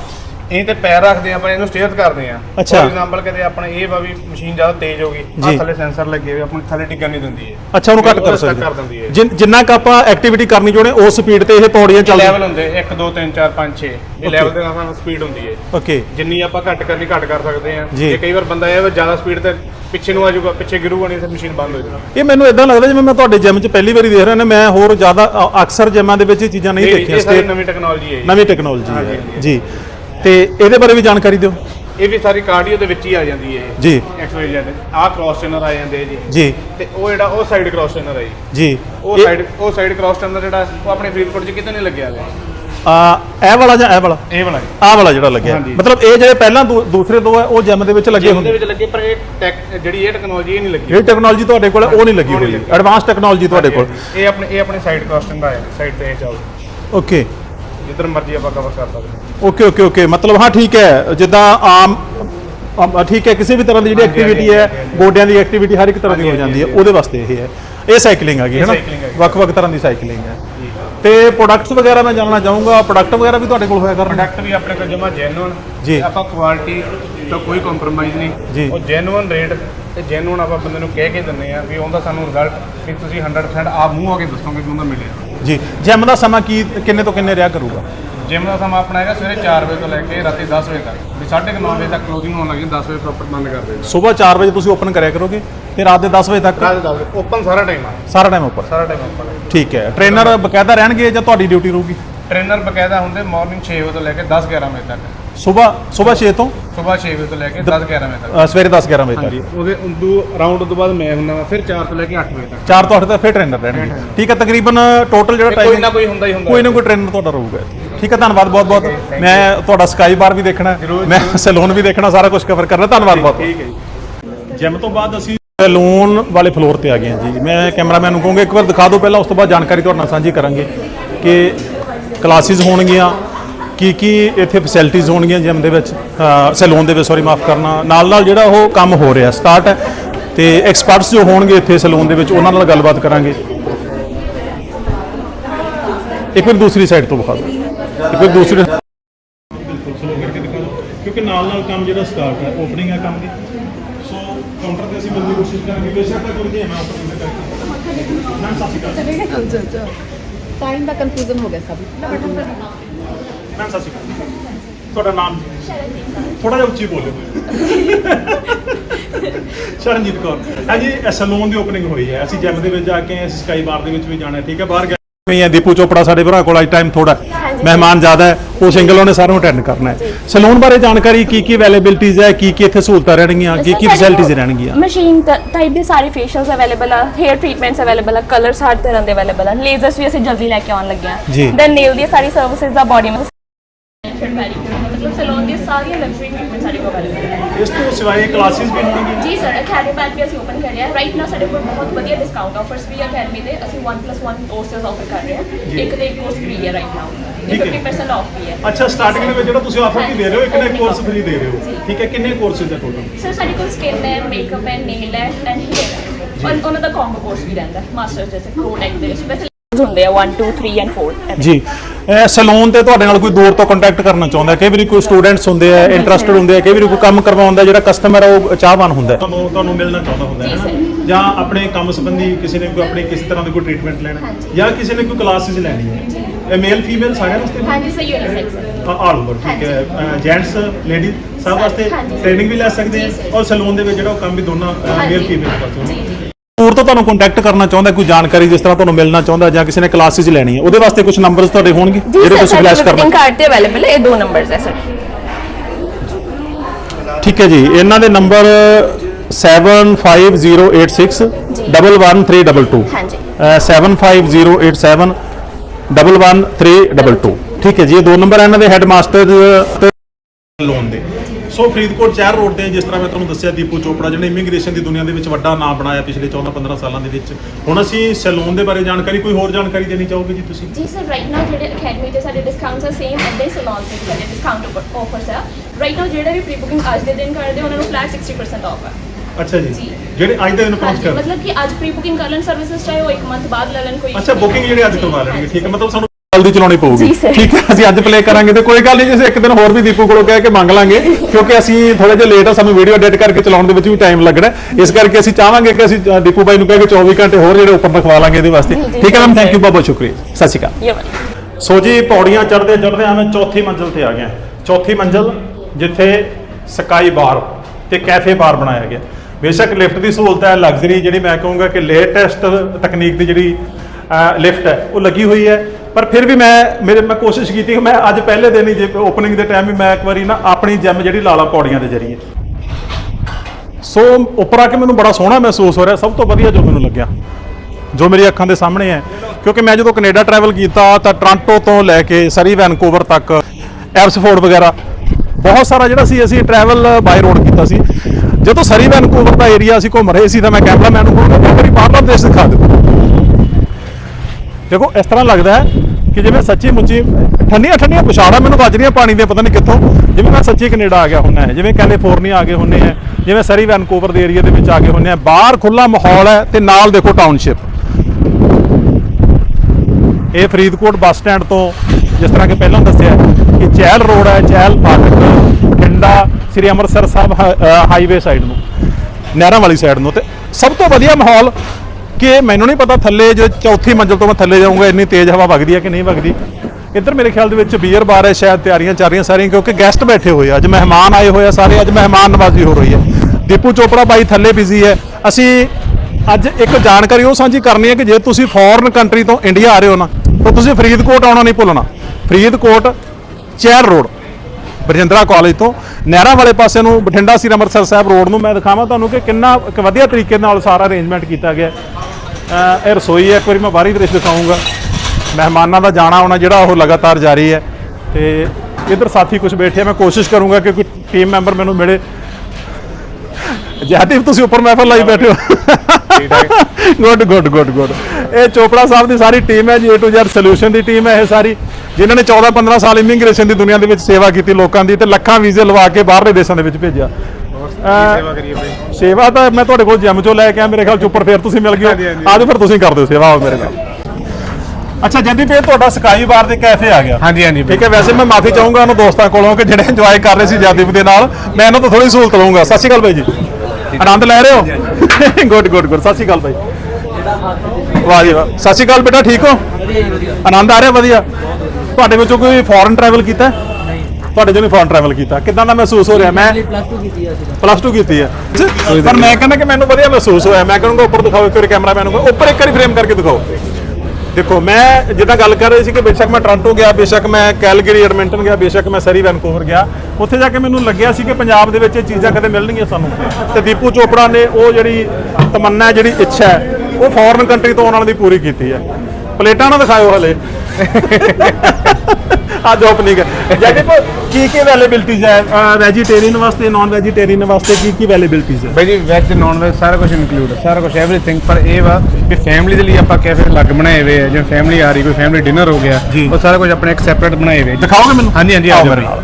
ਇਹ ਤੇ ਪੈਰ ਰੱਖਦੇ ਆਪਾਂ ਇਹਨੂੰ ਸਟੇਅਰ ਕਰਦੇ ਆ ਅੱਛਾ। ਫੋਰ ਐਗਜ਼ਾਮਪਲ ਕਦੇ ਆਪਣੇ ਇਹ ਵਾ ਵੀ ਮਸ਼ੀਨ ਜ਼ਿਆਦਾ ਤੇਜ਼ ਹੋ ਗਈ ਜੀ। ਆ ਥੱਲੇ ਸੈਂਸਰ ਲੱਗੇ ਹੋਏ ਆਪਣੀ ਥੱਲੇ ਟਿਕਣ ਨਹੀਂ ਦਿੰਦੀ ਹੈ ਅੱਛਾ ਉਹਨੂੰ ਘੱਟ ਕਰ ਸਕਦੇ। ਹੈ ਜਿੰਨ- ਜਿੰਨਾ ਕ ਆਪਾਂ ਐਕਟੀਵਿਟੀ ਕਰਨੀ ਚਾਹੁੰਦੇ ਉਸ ਸਪੀਡ ਤੇ ਇਹ ਪੌੜੀਆਂ ਚੱਲਦੀਆਂ। ਲੈਵਲ ਹੁੰਦੇ 1 2 3 4 5 6 ਇਹ. ਲੈਵਲ ਦੇ ਨਾਲ ਸਾਨੂੰ ਸਪੀਡ ਹੁੰਦੀ ਹੈ ਓਕੇ ਜਿੰਨੀ ਆਪਾਂ ਘੱਟ ਕਰਨੀ ਘੱਟ ਕਰ ਸਕਦੇ ਆ ਜੀ। ਜੇ ਕਈ ਵਾਰ ਬੰਦਾ ਇਹ ਵਾ ਜ਼ਿਆਦਾ ਸਪੀਡ ਤੇ ਪਿੱਛੇ ਨੂੰ ਆ ਜਾਊਗਾ ਪਿੱਛੇ ਗਿਰੂਗਾ ਨਹੀਂ ਤੇ ਮਸ਼ੀਨ ਬੰਦ ਹੋ ਜਾਊਗੀ। ਇਹ ਮੈਨੂੰ ਇਦਾਂ ਲੱਗਦਾ ਜਿਵੇਂ ਮੈਂ ਤੁਹਾਡੇ ਜਿਮ 'ਚ ਪਹਿਲੀ ਵਾਰੀ ਦੇਖ ਰਿਹਾ ਨਾ ਮੈਂ ਹੋਰ ਜ਼ਿਆਦਾ ਅ- ਅਕਸਰ ਜਿਮਾਂ ਦੇ ਵਿੱਚ ਇਹ ਚੀਜ਼ਾਂ ਨਹੀਂ ਇਹ ਦੇਖੀਆਂ। ਸਾਰੀ ਨਵੀਂ ਟੈਕਨੋਲੋਜੀ ਹੈ ਜੀ। ਨਵੀਂ ਟੈਕਨੋਲੋਜੀ ਹਾਂਜੀ, ਹੈ ਹਾਂਜੀ। ਜੀ। ਤੇ ਇਹਦੇ ਬਾਰੇ ਵੀ ਜਾਣਕਾਰੀ ਦਿਓ। ਇਹ ਵੀ ਸਾਰੀ ਕਾਰਡੀਓ ਦੇ ਵਿੱਚ ਹੀ ਆ ਜਾਂਦੀ ਹੈ ਜੀ। ਐਕਸਰਸਾਈਜ਼ ਜਾਂਦੇ ਆਹ ਕ੍ਰਾਸ ਟ੍ਰੇਨਰ ਆ ਜਾਂਦੇ ਜੀ। ਜੀ। ਤੇ ਉਹ ਜਿਹੜਾ ਉਹ ਸਾਈਡ ਕ੍ਰਾਸ ਟ੍ਰੇਨਰ ਹੈ ਜੀ। ਉਹ ਸਾਈਡ ਉਹ ਸਾਈਡ ਕ੍ਰਾਸ ਟ੍ਰੇਨਰ ਜਿਹੜਾ ਉਹ ਆਪਣੇ ਫਰੀਦਕੋਟ 'ਚ ਕਿਤੇ ਨਹੀਂ ਲੱਗਿਆ ਹੋਇਆ ਆ ਇਹ ਵਾਲਾ ਜਾਂ ਇਹ ਵਾਲਾ? ਇਹ ਵਾਲਾ ਆਹ ਵਾਲਾ ਜਿਹੜਾ ਲੱਗਿਆ। ਮਤਲਬ ਇਹ ਜਿਹੜੇ ਪਹਿਲਾਂ ਦੂ- ਦੂਸਰੇ ਦੋ ਹੈ ਉਹ ਜਿਮ ਦੇ ਵਿੱਚ ਲੱਗੇ ਹੁੰਦੇ। ਵਿੱਚ ਲੱਗੇ ਪਰ ਇਹ ਟੈਕ ਜਿਹੜੀ ਇਹ ਟੈਕਨੋਲੋਜੀ ਇਹ ਨਹੀਂ ਲੱਗੀ। ਇਹ ਟੈਕਨੋਲੋਜੀ ਤੁਹਾਡੇ ਕੋਲ ਹੈ, ਉਹ ਨਹੀਂ ਲੱਗੀ ਹੋਈ। ਐਡਵਾਂਸ ਟੈਕਨੋਲੋਜੀ ਤੁਹਾਡੇ ਕੋਲ। ਇਹ ਆਪਣੇ ਇਹ ਆਪਣੇ ਸਾਈਡ ਕ੍ਰਾਸ ਟ੍ਰੇਨਰ ਆ ਸਾਈਡ ਤੇ ਇਹ ਚੱਲਦਾ। ਓਕੇ ਜਿੱਧਰ ਮਰਜ਼ੀ ਆਪਾਂ ਕਵਰ ਕਰ ਸਕਦੇ ਹਾਂ। ਓਕੇ ਓਕੇ ਓਕੇ ਮਤਲਬ ਹਾਂ ਠੀਕ ਹੈ। ਜਿੱਦਾਂ ਆਮ ਆਮ- ਠੀਕ ਹੈ ਕਿਸੇ ਵੀ ਤਰ੍ਹਾਂ ਦੀ ਜਿਹੜੀ ਹਾਂਜੀ, ਐਕਟੀਵਿਟੀ ਹਾਂਜੀ, ਹੈ ਹਾਂਜੀ। ਗੋਡਿਆਂ ਦੀ ਐਕਟੀਵਿਟੀ ਹਰ ਇੱਕ ਤਰ੍ਹਾਂ ਦੀ ਹੋ ਹਾਂਜੀ, ਜਾਂਦੀ ਹੈ। ਹਾਂਜੀ, ਉਹਦੇ ਵਾਸਤੇ ਇਹ ਹੈ। ਇਹ ਸਾਈਕਲਿੰਗ ਹੈਗੀ ਹੈ ਨਾ cycling ਹੈਗੀ। ਵੱਖ-ਵੱਖ ਤਰ੍ਹਾਂ ਦੀ ਸਾਈਕਲਿੰਗ ਹੈ। ਤੇ ਪ੍ਰੋਡਕਟਸ ਵਗੈਰਾ ਮੈਂ ਜਾਣਨਾ ਚਾਹੂੰਗਾ। ਪ੍ਰੋਡਕਟ ਵਗੈਰਾ ਵੀ ਤੁਹਾਡੇ ਕੋਲ ਹੋਇਆ ਕਰਨਗੇ ਪ੍ਰੋਡਕਟ ਵੀ ਆਪਣੇ ਕੋਲ ਜਮਾ ਜੈਨੂਨ ਜੀ। ਆਪਾਂ ਕੁਆਲਿਟੀ ਤੋਂ ਕੋਈ ਕੰਪਰੋਮਾਈਜ਼ ਜੀ। ਨਹੀਂ ਉਹ ਜੈਨੂਨ ਰੇਟ ਤੇ ਜੈਨੂਨ ਆਪਾਂ ਬੰਦੇ ਨੂੰ ਕਹਿ ਕੇ ਦਿੰਦੇ ਆ ਵੀ ਉਹਦਾ ਸਾਨੂੰ ਰਿਜ਼ਲਟ ਵੀ ਤੁਸੀਂ 100% ਆਪ ਮੂੰਹ ਆ ਕੇ ਦੱਸੋਗੇ ਕਿ ਉਹਦਾ ਮਿਲਿਆ। ਜੀ ਜਿਮ ਦਾ ਸਮਾਂ ਕੀ ਕਿੰਨੇ ਤੋਂ ਕਿੰਨੇ ਰਿਹਾ ਕਰੂਗਾ? ਜਿਮ ਦਾ ਸਮਾਂ ਆਪਣਾ ਹੈਗਾ ਸਵੇਰੇ 4 ਵਜੇ ਤੋਂ ਲੈ ਕੇ ਰਾਤੀ 10 ਵਜੇ ਤੱਕ। ਵੀ 9:30 ਵਜੇ ਤੱਕ ਕਲੋਜ਼ਿੰਗ ਹੋਣ ਲੱਗੀ 10 ਵਜੇ ਪ੍ਰੋਪਰ ਬੰਦ ਕਰ ਦਿੰਦੇ ਸਵੇਰ 4 ਵਜੇ ਤੁਸੀਂ ਓਪਨ ਕਰਿਆ ਕਰੋਗੇ ਤੇ ਰਾਤ ਦੇ 10 ਵਜੇ ਤੱਕ? ਰਾਤ ਦੇ 10 ਵਜੇ ਓਪਨ ਸਾਰਾ ਟਾਈਮ ਆ। ਸਾਰਾ ਟਾਈਮ ਉੱਪਰ ਸਾਰਾ ਟਾਈਮ ਓਪਨ ਠੀਕ ਹੈ। ਟ੍ਰੇਨਰ ਬਕਾਇਦਾ ਰਹਿਣਗੇ ਜਾਂ ਤੁਹਾਡੀ ਡਿਊਟੀ ਰਹੂਗੀ? ਟ੍ਰੇਨਰ ਬਕਾਇਦਾ ਹੁੰਦੇ ਮਾਰਨਿੰਗ 6 ਵਜੇ ਤੋਂ ਲੈ ਕੇ 10 11 ਵਜੇ ਤੱਕ। ਸਵੇਰ ਸਵੇਰ 6 ਤੋਂ? ਸਵੇਰ 6 ਵਜੇ ਤੋਂ ਲੈ ਕੇ 10 11 ਵਜੇ ਤੱਕ। ਅ, ਸਵੇਰੇ 10 11 ਵਜੇ ਤੱਕ। ਹਾਂਜੀ ਉਹਦੇ ਉਦੋਂ ਰਾਊਂਡ ਤੋਂ ਬਾਅਦ ਮੈਂ ਹੁੰਦਾ ਵਾ ਫਿਰ 4 ਤੋਂ ਲੈ ਕੇ 8 ਵਜੇ ਤੱਕ। 4 ਤੋਂ 8 ਤੱਕ ਫਿਰ ਟ੍ਰੇਨਰ ਰਹਿਣਗੇ। ਠੀਕ ਹੈ ਤਕਰੀਬਨ ਟੋਟਲ ਜਿਹੜਾ ਕੋਈ ਟਾਈਮ ਨਾ ਕੋਈ ਹੁੰਦਾ ਹੀ ਹੁੰਦਾ। ਕੋਈ ਨਾ ਕੋਈ ਟ੍ਰੇਨਰ ਤੁਹਾਡਾ ਰਹੂਗਾ। ਇੱਥੇ। ਠੀਕ ਹੈ ਧੰਨਵਾਦ ਬਹੁਤ ਬਹੁਤ। ਮੈਂ ਤੁਹਾਡਾ ਸਕਾਈ ਬਾਰ ਵੀ ਦੇਖਣਾ ਹੈ, ਮੈਂ ਸੈਲੂਨ ਵੀ ਦੇਖਣਾ ਸਾਰਾ ਕੁਝ ਕਵਰ ਕਰਨਾ। ਧੰਨਵਾਦ ਬਹੁਤ ਠੀਕ ਹੈ ਜੀ। ਜਿਮ ਤੋਂ ਬਾਅਦ ਅਸੀਂ ਸੈਲੂਨ ਵਾਲੇ ਫਲੋਰ ਤੇ ਆ ਗਏ ਹਾਂ ਜੀ। ਮੈਂ ਕੈਮਰਾਮੈਨ ਨੂੰ ਕਹੂੰਗਾ ਇੱਕ ਵਾਰ ਦਿਖਾ ਦਿਓ ਪਹਿਲਾਂ ਉਸ ਤੋਂ ਬਾਅਦ ਜਾਣਕਾਰੀ ਤੁਹਾਡੇ ਨਾਲ ਸਾਂਝੀ ਕਰਾਂਗੇ ਕਿ ਕਲਾਸਿਸ ਹੋਣਗੀਆਂ। ਕੀ ਕੀ ਇੱਥੇ ਫੈਸਿਲਿਟੀਜ਼ ਹੋਣਗੀਆਂ ਜਿਮ ਦੇ ਵਿੱਚ? ਸੈਲੂਨ ਦੇ ਵਿੱਚ ਸੌਰੀ ਮਾਫ ਕਰਨਾ। ਨਾਲ ਨਾਲ ਜਿਹੜਾ ਉਹ ਕੰਮ ਹੋ ਰਿਹਾ ਸਟਾਰਟ ਹੈ। ਤੇ ਐਕਸਪਰਟਸ ਜੋ ਹੋਣਗੇ ਇੱਥੇ ਸੈਲੂਨ ਦੇ ਵਿੱਚ ਉਹਨਾਂ ਨਾਲ ਗੱਲਬਾਤ ਕਰਾਂਗੇ। ਇੱਕ ਵਾਰ ਦੂਸਰੀ ਸਾਈਡ ਤੋਂ ਵਿਖਾ ਦਿਓ। ਇੱਕ ਵਾਰ ਦੂਸਰੀ ਬਿਲਕੁਲ ਸਲੋ ਕਰਕੇ ਦਿਖਾ ਦਿਓ। ਕਿਉਂਕਿ ਨਾਲ ਨਾਲ ਕੰਮ ਜਿਹੜਾ ਸਟਾਰਟ ਹੈ ਓਪਨਿੰਗ ਹੈ ਕੰਮ ਦੀ। ਸੋ ਕਾਊਂਟਰ ਤੇ ਅਸੀਂ ਬੰਦੀ ਕੋਸ਼ਿਸ਼ ਕਰਾਂਗੇ। ਬੇਸ਼ੱਕ ਤਾਂ ਕੋਈ ਮੈਂ ਓਪਨਿੰਗ ਕਰਕੇ। ਅਕਾਲ। ਅੱਛਾ ਅੱਛਾ ਟਾਈਮ ਦਾ ਕਨਫਿਊਜ਼ਨ ਹੋ ਗਿਆ ਸਭ ਮੈਂ ਸਤਿ ਸ਼੍ਰੀ ਅਕਾਲ। ਤੁਹਾਡਾ ਨਾਮ ਥੋੜਾ ਜਿਹਾ ਉੱਚੀ ਬੋਲਿਓ। ਸ਼ਰਨਜੀਤ ਕੌਰ। ਹਾਂਜੀ ਸੈਲੂਨ ਦੀ ਓਪਨਿੰਗ ਹੋਈ ਹੈ। ਅਸੀਂ ਜਿਮ ਦੇ ਵਿੱਚ ਜਾ ਕੇ ਸਕਾਈ ਬਾਰ ਦੇ ਵਿੱਚ ਵੀ ਜਾਣਾ ਠੀਕ ਹੈ? ਬਾਹਰ ਗਏ ਹੈ ਦੀਪੂ ਚੋਪੜਾ ਸਾਡੇ ਭਰਾ ਕੋਲ ਅੱਜ ਟਾਈਮ ਥੋੜਾ ਮਹਿਮਾਨ ਜ਼ਿਆਦਾ ਹੈ ਉਹ ਸਿੰਗਲ ਉਹਨੇ ਸਾਰਿਆਂ ਨੂੰ ਅਟੈਂਡ ਕਰਨਾ ਹੈ। ਸੈਲੂਨ ਬਾਰੇ ਜਾਣਕਾਰੀ ਕੀ ਕੀ ਅਵੇਲੇਬਿਲਟੀਜ਼ ਹੈ ਕੀ ਕੀ ਇੱਥੇ ਸਹੂਲਤਾਂ ਰਹਿਣਗੀਆਂ ਕੀ ਕੀ ਫੈਸਿਲਿਟੀਜ਼ ਰਹਿਣਗੀਆਂ? ਮਸ਼ੀਨ ਟਾਈਪ ਦੇ ਸਾਰੇ ਫੇਸ਼ੀਅਲਸ ਅਵੇਲੇਬਲ ਆ ਹੇਅਰ ਟ੍ਰੀਟਮੈਂਟਸ ਅਵੇਲੇਬਲ ਆ ਕਲਰਸ ਹਰ ਤਰ੍ਹਾਂ ਦੇ ਅਵੇਲੇਬਲ ਆ ਲੇਜ਼ਰਸ ਵੀ ਅਸੀਂ ਜਲਦੀ ਲੈ ਕੇ ਆਉਣ ਲੱਗੇ ਆ ਜੀ। ਦੈਨ ਨੇਲ ਦੀ ਸਾਰੀ ਸਰਵਿਸਿਜ਼ ਦਾ ਬਾਡੀ ਮਤਲਬ ਸੈਲੂਨ ਦੀ ਸਾਰੀਆਂ ਲਗਜ਼ਰੀ ਟ੍ਰੀਟਮੈਂਟ ਸਾਡੇ ਕੋਲ ਅਵੇਲੇਬਲ ਹੈ ਇਸ ਤੋਂ ਸਿਵਾਏ ਕਲਾਸਿਸ ਵੀ ਹੋਣਗੀਆਂ ਜੀ ਸਰ ਅਕੈਡਮੀ ਬੈਚ ਵੀ ਅਸੀਂ ਓਪਨ ਕਰ ਰਹੇ ਹਾਂ। ਰਾਈਟ ਨਾਓ ਸਾਡੇ ਕੋਲ ਬਹੁਤ ਵਧੀਆ ਡਿਸਕਾਊਂਟ ਆਫਰਸ ਵੀ ਅਕੈਡਮੀ ਦੇ ਅਸੀਂ 1+1 ਕੋਰਸਸ ਆਫਰ ਕਰ ਰਹੇ ਹਾਂ। ਇੱਕ ਦੇ ਇੱਕ ਕੋਰਸ ਫ੍ਰੀ ਹੈ ਰਾਈਟ ਨਾਓ ਠੀਕ ਹੈ। 50% ਆਫ ਵੀ ਹੈ। ਅੱਛਾ ਸਟਾਰਟਿੰਗ ਦੇ ਵਿੱਚ ਜਿਹੜਾ ਤੁਸੀਂ ਆਫਰ ਕੀ ਦੇ ਰਹੇ ਹੋ ਇੱਕ ਨਾ ਕੋਰਸ ਫ੍ਰੀ ਦੇ ਰਹੇ ਹੋ। ਠੀਕ ਹੈ ਕਿੰਨੇ ਕੋਰਸਿਸ ਹੈ ਟੋਟਲ ਸਰ ਸਾਡੇ ਕੋਲ ਸਕਿਨ ਹੈ ਮੇਕਅਪ ਹੈ ਨੇਲ ਹੈ ਐਂਡ ਹੇਅਰ ਹੈ। ਔਰ ਉਹਨਾਂ ਦਾ ਕੰਬੋ ਕੋਰਸ ਵੀ ਰਹਿੰਦਾ ਮਾਸਟਰ ਜੈਸੇ ਪ੍ਰੋ ਟੈਕ ਦੇ ਵਿੱਚ। ਵੈਸੇ ਹੁੰਦੇ ਆ 1 2 3 ਐਂਡ 4 ਜੀ। ਸੈਲੂਨ ਤੇ ਤੁਹਾਡੇ ਨਾਲ ਕੋਈ ਦੂਰ ਤੋਂ ਕੰਟੈਕਟ ਕਰਨਾ ਚਾਹੁੰਦਾ ਹੈ ਕਈ ਵਾਰੀ ਕੋਈ ਸਟੂਡੈਂਟਸ ਹੁੰਦੇ ਆ ਇੰਟਰਸਟਿਡ ਹੁੰਦੇ ਆ ਕਈ ਵਾਰੀ ਕੋਈ ਕੰਮ ਕਰਵਾਉਂਦਾ ਜਿਹੜਾ ਕਸਟਮਰ ਹੈ ਉਹ ਚਾਹਵਾਨ ਹੁੰਦਾ। ਹੈ ਤੁਹਾਨੂੰ ਤੁਹਾਨੂੰ ਮਿਲਣਾ ਚਾਹੁੰਦਾ ਹੁੰਦਾ ਹੈ ਨਾ? ਜਾਂ ਆਪਣੇ ਕੰਮ ਸੰਬੰਧੀ ਕਿਸੇ ਨੇ ਕੋਈ ਆਪਣੀ ਕਿਸੇ ਤਰ੍ਹਾਂ ਦੀ ਕੋਈ ਟ੍ਰੀਟਮੈਂਟ ਲੈਣਾ? ਜਾਂ ਕਿਸੇ ਨੇ ਕੋਈ ਕਲਾਸਿਸ ਲੈਣੀ ਹੈ? ਇਹ ਮੇਲ ਫੀਮੇਲ ਸਾਰਿਆਂ ਵਾਸਤੇ ਹਾਂਜੀ ਸਰ ਯੂਨੀਸੈਕਸ ਆਲ ਓਵਰ ਠੀਕ ਹੈ। ਜੈਂਟਸ ਲੇਡੀਜ਼ ਸਭ ਵਾਸਤੇ। ਟ੍ਰੇਨਿੰਗ ਵੀ ਲੈ ਸਕਦੇ ਆ। ਔਰ ਸੈਲੂਨ ਦੇ ਵਿੱਚ ਜਿਹੜਾ ਉਹ ਕੰਮ ਵੀ ਦੋਨਾਂ। ਮੇਲ ਫੀਮੇਲ ਪਾਸੋਂ ਜੀ। ਜੀ ਦੂਰ ਤੋਂ ਤੁਹਾਨੂੰ ਕੰਟੈਕਟ ਕਰਨਾ ਚਾਹੁੰਦਾ ਕੋਈ ਜਾਣਕਾਰੀ ਜਿਸ ਤਰ੍ਹਾਂ ਤੁਹਾਨੂੰ ਮਿਲਣਾ ਚਾਹੁੰਦਾ ਜਾਂ ਕਿਸੇ ਨੇ ਕਲਾਸਿਸ ਲੈਣੀ ਹੈ ਉਹਦੇ ਵਾਸਤੇ ਕੁਝ ਨੰਬਰਸ ਤੁਹਾਡੇ ਹੋਣਗੇ? ਜੀ ਜਿਹੜੇ ਤੁਸੀਂ ਫਲੈਸ਼ ਕਰਨਾ ਵਿਜ਼ਿਟਿੰਗ ਕਾਰਡ ਤੇ ਅਵੇਲੇਬਲ ਹੈ ਇਹ ਦੋ ਨੰਬਰਸ ਹੈ ਸਰ ਠੀਕ ਹੈ ਜੀ ਇਹਨਾਂ ਦੇ ਨੰਬਰ 75086 11322 ਹਾਂਜੀ। 75087 11322 ਠੀਕ ਹੈ ਜੀ ਇਹ ਦੋ ਨੰਬਰ ਇਹਨਾਂ ਦੇ ਹੈਡਮਾਸਟਰ ਲੋਨ ਦੇ। ਸੋ ਫਰੀਦਕੋਟ ਚਾਰ ਰੋਡ ਤੇ ਜਿਸ ਤਰ੍ਹਾਂ ਮੈਂ ਤੁਹਾਨੂੰ ਦੱਸਿਆ ਦੀਪੂ ਚੋਪੜਾ ਜਿਹਨੇ ਇਮੀਗ੍ਰੇਸ਼ਨ ਦੀ ਦੁਨੀਆ ਦੇ ਵਿੱਚ ਵੱਡਾ ਨਾਮ ਬਣਾਇਆ ਪਿਛਲੇ 14-15 ਸਾਲਾਂ ਦੇ ਵਿੱਚ। ਹੁਣ ਅਸੀਂ ਸੈਲੂਨ ਦੇ ਬਾਰੇ ਜਾਣਕਾਰੀ ਕੋਈ ਹੋਰ ਜਾਣਕਾਰੀ ਦੇਣੀ ਚਾਹੋਗੇ ਜੀ ਤੁਸੀਂ? ਜੀ ਸਰ ਰਾਈਟ ਨਾਓ ਜਿਹੜੇ ਅਕੈਡਮੀ ਤੇ ਸਾਡੇ ਡਿਸਕਾਊਂਟਸ ਆ ਸੇਮ ਐਡੇ ਸਲੌਨ ਤੇ ਸਾਡੇ ਡਿਸਕਾਊਂਟ ਆਫਰਸ ਆ। ਰਾਈਟ ਨਾਓ ਜਿਹੜੇ ਵੀ ਪ੍ਰੀ ਬੁਕਿੰਗ ਅੱਜ ਦੇ ਦਿਨ ਕਰਦੇ ਉਹਨਾਂ ਨੂੰ ਫਲੈਟ 60% ਆਫ ਆ। ਅੱਛਾ ਜੀ। ਜਿਹੜੇ ਅੱਜ ਦੇ ਹਾਂਜੀ ਕਰ ਮਤਲਬ ਕਿ ਅੱਜ ਪ੍ਰੀ ਬੁਕਿੰਗ ਕਰ ਲੈਣ ਸਰਵਿਸਿਜ਼ ਚਾਹੇ ਉਹ ਇੱਕ ਮੰਥ ਬਾਅਦ ਲੈ ਲੈਣ ਕੋਈ ਅੱਛਾ ਬੁਕਿੰਗ। ਜਿਹੜੇ ਅੱਜ ਕਰਵਾ ਲੈਣਗੇ। ਠੀਕ ਹੈ। ਮਤਲਬ ਸਾਨੂੰ ਜਲਦੀ ਚਲਾਉਣੀ ਪਊਗੀ ਜੀ, sir। ਠੀਕ ਹੈ ਅਸੀਂ ਅੱਜ ਪਲੇ ਕਰਾਂਗੇ ਤੇ ਕੋਈ ਗੱਲ ਨਹੀਂ ਜੇ ਇੱਕ ਦਿਨ ਹੋਰ ਵੀ ਦੀਪੂ ਕੋਲੋਂ ਕਹਿ ਕੇ ਮੰਗ ਲਾਂਗੇ ਕਿਉਂਕਿ ਅਸੀਂ ਥੋੜੇ ਜਿਹਾ ਲੇਟ ਆ ਸਾਨੂੰ ਵੀਡੀਓ ਐਡਿਟ ਕਰਕੇ ਚਲਾਉਣ ਦੇ ਵਿੱਚ ਵੀ ਟਾਈਮ ਲੱਗਣਾ ਹੈ। ਇਸ ਕਰਕੇ ਅਸੀਂ ਚਾਹਾਂਗੇ ਕਿ ਅਸੀਂ ਅ, ਦੀਪੂ ਬਾਈ ਨੂੰ ਕਹਿ ਕੇ 24 ਘੰਟੇ ਹੋਰ ਜਿਹੜੇ ਉੱਪਰ ਰਖਵਾ ਲਾਂਗੇ ਇਹਦੇ ਵਾਸਤੇ ਠੀਕ ਹੈ ਮੈਮ। ਥੈਂਕ ਯੂ ਬਹੁਤ ਬਹੁਤ ਸ਼ੁਕਰੀਆ ਸਤਿ ਸ਼੍ਰੀ ਅਕਾਲ. ਸੋ ਜੀ ਪੌੜੀਆਂ ਚੜ੍ਹਦੇ ਚੜ੍ਹਦੇ ਆ ਮੈਂ ਚੌਥੀ ਮੰਜ਼ਲ ਤੇ ਆ ਗਿਆ ਚੌਥੀ ਮੰਜ਼ਲ ਜਿੱਥੇ ਸਕਾਈ ਬਾਰ ਤੇ ਕੈਫੇ ਬਾਰ ਬਣਾਇਆ ਗਿਆ ਬੇਸ਼ੱਕ ਲਿਫਟ ਦੀ ਸਹੂਲਤ ਹੈ ਲਗਜ਼ਰੀ ਜਿਹੜੀ ਮੈਂ ਕਹੂੰਗਾ ਕਿ ਲੇਟੈਸਟ ਤਕਨੀਕ ਦੀ ਜਿਹੜੀ ਲਿਫਟ ਹੈ ਉਹ ਲੱਗੀ ਹੋਈ ਹੈ ਪਰ ਫਿਰ ਵੀ ਮੈਂ, ਮੇਰੇ, ਮੈਂ ਕੋਸ਼ਿਸ਼ ਕੀਤੀ ਕਿ ਮੈਂ ਅੱਜ ਪਹਿਲੇ ਦਿਨ ਹੀ ਜੇ ਓਪਨਿੰਗ ਦੇ ਟਾਈਮ ਵੀ ਮੈਂ ਇੱਕ ਵਾਰੀ ਨਾ ਆਪਣੀ ਜਿਮ ਜਿਹੜੀ ਲਾਲਾ ਪੌੜੀਆਂ ਦੇ ਜਰੀਏ। ਸੋ ਉੱਪਰ ਆ ਕੇ ਮੈਨੂੰ ਬੜਾ ਸੋਹਣਾ ਮਹਿਸੂਸ ਹੋ ਰਿਹਾ, ਸਭ ਤੋਂ ਵਧੀਆ ਜੋ ਮੈਨੂੰ ਲੱਗਿਆ, ਜੋ ਮੇਰੀ ਅੱਖਾਂ ਦੇ ਸਾਹਮਣੇ ਹੈ। ਕਿਉਂਕਿ ਮੈਂ ਜਦੋਂ ਕੈਨੇਡਾ ਟਰੈਵਲ ਕੀਤਾ ਤਾਂ ਟੋਰਾਂਟੋ ਤੋਂ ਲੈ ਕੇ ਸਰੀ ਵੈਨਕੂਵਰ ਤੱਕ ਐਬਸਫੋਰਡ ਵਗੈਰਾ, ਬਹੁਤ ਸਾਰਾ ਜਿਹੜਾ ਸੀ ਅਸੀਂ ਟਰੈਵਲ ਬਾਈ ਰੋਡ ਕੀਤਾ ਸੀ। ਜਦੋਂ ਸਰੀ ਵੈਨਕੂਵਰ ਦਾ ਏਰੀਆ ਅਸੀਂ ਘੁੰਮ ਰਹੇ ਸੀ ਤਾਂ ਮੈਂ ਕੈਮਰਾਮੈਨ ਨੂੰ ਕਹੂੰਗਾ ਕਿ ਮੇਰੀ ਬਾਹਰਲਾ ਦੇਸ਼ ਦਿਖਾ ਦਿਓ ਦੇਖੋ, ਇਸ ਤਰ੍ਹਾਂ ਲੱਗਦਾ ਹੈ ਕਿ ਜਿਵੇਂ ਸੱਚੀ ਮੁੱਚੀ ਠੰਡੀਆਂ ਠੰਡੀਆਂ ਪਛਾੜਾਂ ਮੈਨੂੰ ਵੱਜ ਰਹੀਆਂ ਪਾਣੀ ਦੇ, ਪਤਾ ਨਹੀਂ ਕਿੱਥੋਂ। ਜਿਵੇਂ ਮੈਂ ਸੱਚੀ ਕੈਨੇਡਾ ਆ ਗਿਆ ਹੁੰਨਾ ਹੈ, ਜਿਵੇਂ ਕੈਲੀਫੋਰਨੀਆ ਆ ਗਏ ਹੁੰਨੇ ਹੈ, ਜਿਵੇਂ ਸਰੀ ਵੈਨਕੂਵਰ ਦੇ ਏਰੀਆ ਦੇ ਵਿੱਚ ਆ ਗਏ ਹੁੰਨੇ ਆ ਬਾਹਰ ਖੁੱਲਾ ਮਾਹੌਲ ਹੈ ਤੇ ਨਾਲ ਦੇਖੋ ਟਾਊਨਸ਼ਿਪ। ਇਹ ਫਰੀਦਕੋਟ ਬੱਸ ਸਟੈਂਡ ਤੋਂ ਜਿਸ ਤਰ੍ਹਾਂ ਕਿ ਪਹਿਲਾਂ ਦੱਸਿਆ ਕਿ ਚਹਿਲ ਰੋਡ ਹੈ, ਚਹਿਲ ਫਾਟਕ ਬਠਿੰਡਾ ਸ੍ਰੀ ਅੰਮ੍ਰਿਤਸਰ ਸਾਹਿਬ ਹਾਈਵੇ ਸਾਈਡ ਨੂੰ, ਨਹਿਰਾਂ ਵਾਲੀ ਸਾਈਡ ਨੂੰ ਤੇ ਸਭ ਤੋਂ ਵਧੀਆ ਮਾਹੌਲ ਕਿ ਮੈਨੂੰ ਨਹੀਂ ਪਤਾ ਥੱਲੇ ਜੇ ਚੌਥੀ ਮੰਜ਼ਲ ਤੋਂ ਮੈਂ ਥੱਲੇ ਜਾਊਂਗਾ, ਇੰਨੀ ਤੇਜ਼ ਹਵਾ ਵਗਦੀ ਹੈ ਕਿ ਨਹੀਂ ਵਗਦੀ। ਇੱਧਰ ਮੇਰੇ ਖਿਆਲ ਦੇ ਵਿੱਚ ਬੀਅਰ ਬਾਰ ਹੈ, ਸ਼ਾਇਦ ਤਿਆਰੀਆਂ ਚੱਲ ਰਹੀਆਂ ਸਾਰੀਆਂ, ਕਿਉਂਕਿ ਗੈਸਟ ਬੈਠੇ ਹੋਏ ਆ। ਅੱਜ ਮਹਿਮਾਨ ਆਏ ਹੋਏ ਆ ਸਾਰੇ, ਅੱਜ ਮਹਿਮਾਨ ਨਵਾਜ਼ੀ ਹੋ ਰਹੀ ਹੈ। ਦੀਪੂ ਚੋਪੜਾ ਭਾਈ ਥੱਲੇ ਬਿਜ਼ੀ ਹੈ। ਅਸੀਂ ਅੱਜ ਇੱਕ ਜਾਣਕਾਰੀ ਉਹ ਸਾਂਝੀ ਕਰਨੀ ਹੈ ਕਿ ਜੇ ਤੁਸੀਂ ਫੋਰਨ ਕੰਟਰੀ ਤੋਂ ਇੰਡੀਆ ਆ ਰਹੇ ਹੋ ਨਾ, ਤਾਂ ਤੁਸੀਂ ਫਰੀਦਕੋਟ ਆਉਣਾ ਨਹੀਂ ਭੁੱਲਣਾ। ਫਰੀਦਕੋਟ ਚਹਿਰ ਰੋਡ, ਬਰਜਿੰਦਰਾ ਕਾਲਜ ਤੋਂ। ਨਹਿਰਾਂ ਵਾਲੇ ਪਾਸੇ ਨੂੰ ਬਠਿੰਡਾ ਸ੍ਰੀ ਅੰਮ੍ਰਿਤਸਰ ਸਾਹਿਬ ਰੋਡ ਨੂੰ ਮੈਂ ਦਿਖਾਵਾਂ ਤੁਹਾਨੂੰ ਕਿ ਕਿੰਨਾ ਇੱਕ ਵਧੀਆ ਤਰੀਕੇ ਨਾਲ ਸਾਰਾ ਅਰੇਂਜਮੈਂਟ ਕੀਤਾ ਗਿਆ ਇਹ ਰਸੋਈ ਹੈ, ਇੱਕ ਵਾਰੀ ਮੈਂ ਬਾਹਰੀ ਦ੍ਰਿਸ਼ ਦਿਖਾਉਂਗਾ ਮਹਿਮਾਨਾਂ ਦਾ ਜਾਣਾ ਆਉਣਾ ਜਿਹੜਾ ਉਹ ਲਗਾਤਾਰ ਜਾਰੀ ਹੈ। ਤੇ ਇਧਰ ਸਾਥੀ ਕੁਝ ਬੈਠੇ ਮੈਂ ਕੋਸ਼ਿਸ਼ ਕਰੂੰਗਾ ਕਿ ਕੋਈ ਟੀਮ ਮੈਂਬਰ ਮੈਨੂੰ ਮਿਲੇ। ਜਹਦੀਪ ਤੁਸੀਂ ਉੱਪਰ ਮਹਿਫਲ ਲਾਈ ਬੈਠੇ ਹੋ। ਗੁੱਡ ਗੁੱਡ ਗੁੱਡ ਗੁੱਡ ਇਹ ਚੋਪੜਾ ਸਾਹਿਬ ਦੀ ਸਾਰੀ ਟੀਮ ਹੈ ਜੀ, A to Z ਸੋਲੂਸ਼ਨ ਦੀ ਟੀਮ ਹੈ ਇਹ ਸਾਰੀ। ਜਿਨ੍ਹਾਂ ਨੇ 14 15 ਸਾਲ ਇਮੀਗ੍ਰੇਸ਼ਨ ਦੀ ਦੁਨੀਆ ਦੇ ਵਿੱਚ ਸੇਵਾ ਕੀਤੀ ਲੋਕਾਂ ਦੀ ਤੇ ਲੱਖਾਂ ਵੀਜ਼ੇ ਲਵਾ ਕੇ ਬਾਹਰਲੇ ਦੇਸ਼ਾਂ ਦੇ ਵਿੱਚ ਭੇਜਿਆ। ਸੇਵਾ ਕਰੀਏ ਬਾਈ ਸੇਵਾ ਤਾਂ ਮੈਂ ਤੁਹਾਡੇ ਕੋਲ ਜਿਮ ਚੋਂ ਲੈ ਕੇ ਆ ਮੇਰੇ ਖਿਆਲ ਚ ਉੱਪਰ ਫੇਰ ਤੁਸੀਂ ਮਿਲ ਗਏ। ਆਜੋ ਫਿਰ ਤੁਸੀਂ ਕਰ ਦਿਓ ਸੇਵਾ ਮੇਰੇ ਨਾਲ। ਅੱਛਾ ਜੰਦੀਪ ਇਹ ਤੁਹਾਡਾ ਸਕਾਈ ਬਾਰ ਦੇ ਕੈਫੇ ਆ ਗਿਆ। ਹਾਂਜੀ ਹਾਂਜੀ ਠੀਕ ਹੈ ਵੈਸੇ ਮੈਂ ਮਾਫੀ ਚਾਹੂੰਗਾ ਉਹਨਾਂ ਦੋਸਤਾਂ ਕੋਲੋਂ ਕਿ ਜਿਹੜੇ ਇੰਜੋਏ ਕਰ ਰਹੇ ਸੀ ਜੈਦੀਪ ਦੇ ਨਾਲ। ਮੈਂ ਇਹਨਾਂ ਤੋਂ ਥੋੜੀ ਸਹੂਲਤ ਲਵਾਂਗਾ ਸਤਿ ਸ਼੍ਰੀ ਅਕਾਲ ਬਾਈ ਜੀ। ਆਨੰਦ ਲੈ ਰਹੇ ਹੋ? ਗੁੱਡ ਗੁੱਡ ਗੁੱਡ ਸਤਿ ਸ਼੍ਰੀ ਅਕਾਲ ਬਾਈ। ਵਾਹ ਜੀ ਵਾਹ। ਸਤਿ ਸ਼੍ਰੀ ਅਕਾਲ ਬੇਟਾ ਠੀਕ ਹੋ? ਆਨੰਦ ਆ ਰਿਹਾ ਵਧੀਆ। ਤੁਹਾਡੇ ਵਿੱਚੋਂ ਕੋਈ ਫੋਰਨ ਟਰੈਵਲ ਕੀਤਾ? ਹੈ? ਤੁਹਾਡੇ ਨਹੀਂ ਫੋਰਨ ਟਰੈਵਲ ਕੀਤਾ। ਕਿਦਾਂ ਦਾ ਮਹਿਸੂਸ ਹੋ ਰਿਹਾ? ਮੈਂ ਪਲੱਸ 2 ਕੀਤੀ ਆ ਅਸੀਂ ਪਲੱਸ 2 ਕੀਤੀ ਹੈ ਪਰ ਮੈਂ ਕਹਿੰਦਾ ਕਿ ਮੈਨੂੰ ਵਧੀਆ ਮਹਿਸੂਸ ਹੋਇਆ। ਮੈਂ ਕਹੂੰਗਾ ਉੱਪਰ ਦਿਖਾਓ ਇੱਕ ਵਾਰੀ ਕੈਮਰਾਮੈਨ ਨੂੰ। ਉੱਪਰ ਇੱਕ ਵਾਰੀ ਫਰੇਮ ਕਰਕੇ ਦਿਖਾਓ। ਦੇਖੋ ਮੈਂ ਜਿੱਦਾਂ ਗੱਲ ਕਰ ਰਹੀ ਸੀ ਕਿ ਬੇਸ਼ੱਕ ਮੈਂ ਟੋਰਾਂਟੋ ਗਿਆ ਬੇਸ਼ੱਕ ਮੈਂ ਕੈਲਗਰੀ ਐਡਮਿੰਟਨ ਗਿਆ ਬੇਸ਼ੱਕ ਮੈਂ ਸਰੀ ਵੈਨਕੂਵਰ ਗਿਆ। ਉੱਥੇ ਜਾ ਕੇ ਮੈਨੂੰ ਲੱਗਿਆ ਸੀ ਕਿ ਪੰਜਾਬ ਦੇ ਵਿੱਚ ਇਹ ਚੀਜ਼ਾਂ ਕਦੇ ਮਿਲਣਗੀਆਂ ਸਾਨੂੰ। ਤੇ ਦੀਪੂ ਚੋਪੜਾ ਨੇ ਉਹ ਜਿਹੜੀ ਤਮੰਨਾ ਜਿਹੜੀ ਇੱਛਾ ਹੈ ਉਹ ਫੋਰਨ ਕੰਟਰੀ ਤੋਂ ਆਉਣ ਵਾਲੀ ਪੂਰੀ ਕੀਤੀ ਹੈ। ਪਲੇਟਾਂ ਨਾ ਦਿਖਾਇਓ ਹਲੇ। ਅੱਜ ਓਪਨਿੰਗ ਜੈਕਿਟ ਕੀ ਕੀ ਅਵੇਲੇਬਿਲਟੀਜ਼ ਹੈ? ਵੈਜੀਟੇਰੀਅਨ ਵਾਸਤੇ ਨਾਨ ਵੈਜੀਟੇਰੀਅਨ ਵਾਸਤੇ ਕੀ ਕੀ ਅਵੇਲੇਬਿਲਟੀਜ਼ ਹੈ? ਬਾਈ ਜੀ ਵੈਜ ਨਾਨ ਵੈਜ ਸਾਰਾ ਕੁਝ ਇਨਕਲੂਡ ਹੈ ਸਾਰਾ ਕੁਝ ਐਵਰੀਥਿੰਗ ਪਰ ਇਹ ਵਾ ਕਿ ਫੈਮਿਲੀ ਦੇ ਲਈ ਆਪਾਂ ਕੈਫੇ ਅਲੱਗ ਬਣਾਏ ਹੋਏ ਆ। ਜਿਵੇਂ ਫੈਮਿਲੀ ਆ ਰਹੀ ਕੋਈ ਫੈਮਿਲੀ ਡਿਨਰ ਹੋ ਗਿਆ। ਉਹ ਸਾਰਾ ਕੁਝ ਆਪਣੇ ਇੱਕ ਸੈਪਰੇਟ ਬਣਾਏ ਹੋਏ। ਦਿਖਾਓਗੇ ਮੈਨੂੰ? ਹਾਂਜੀ ਹਾਂਜੀ ਆ ਜਾਓ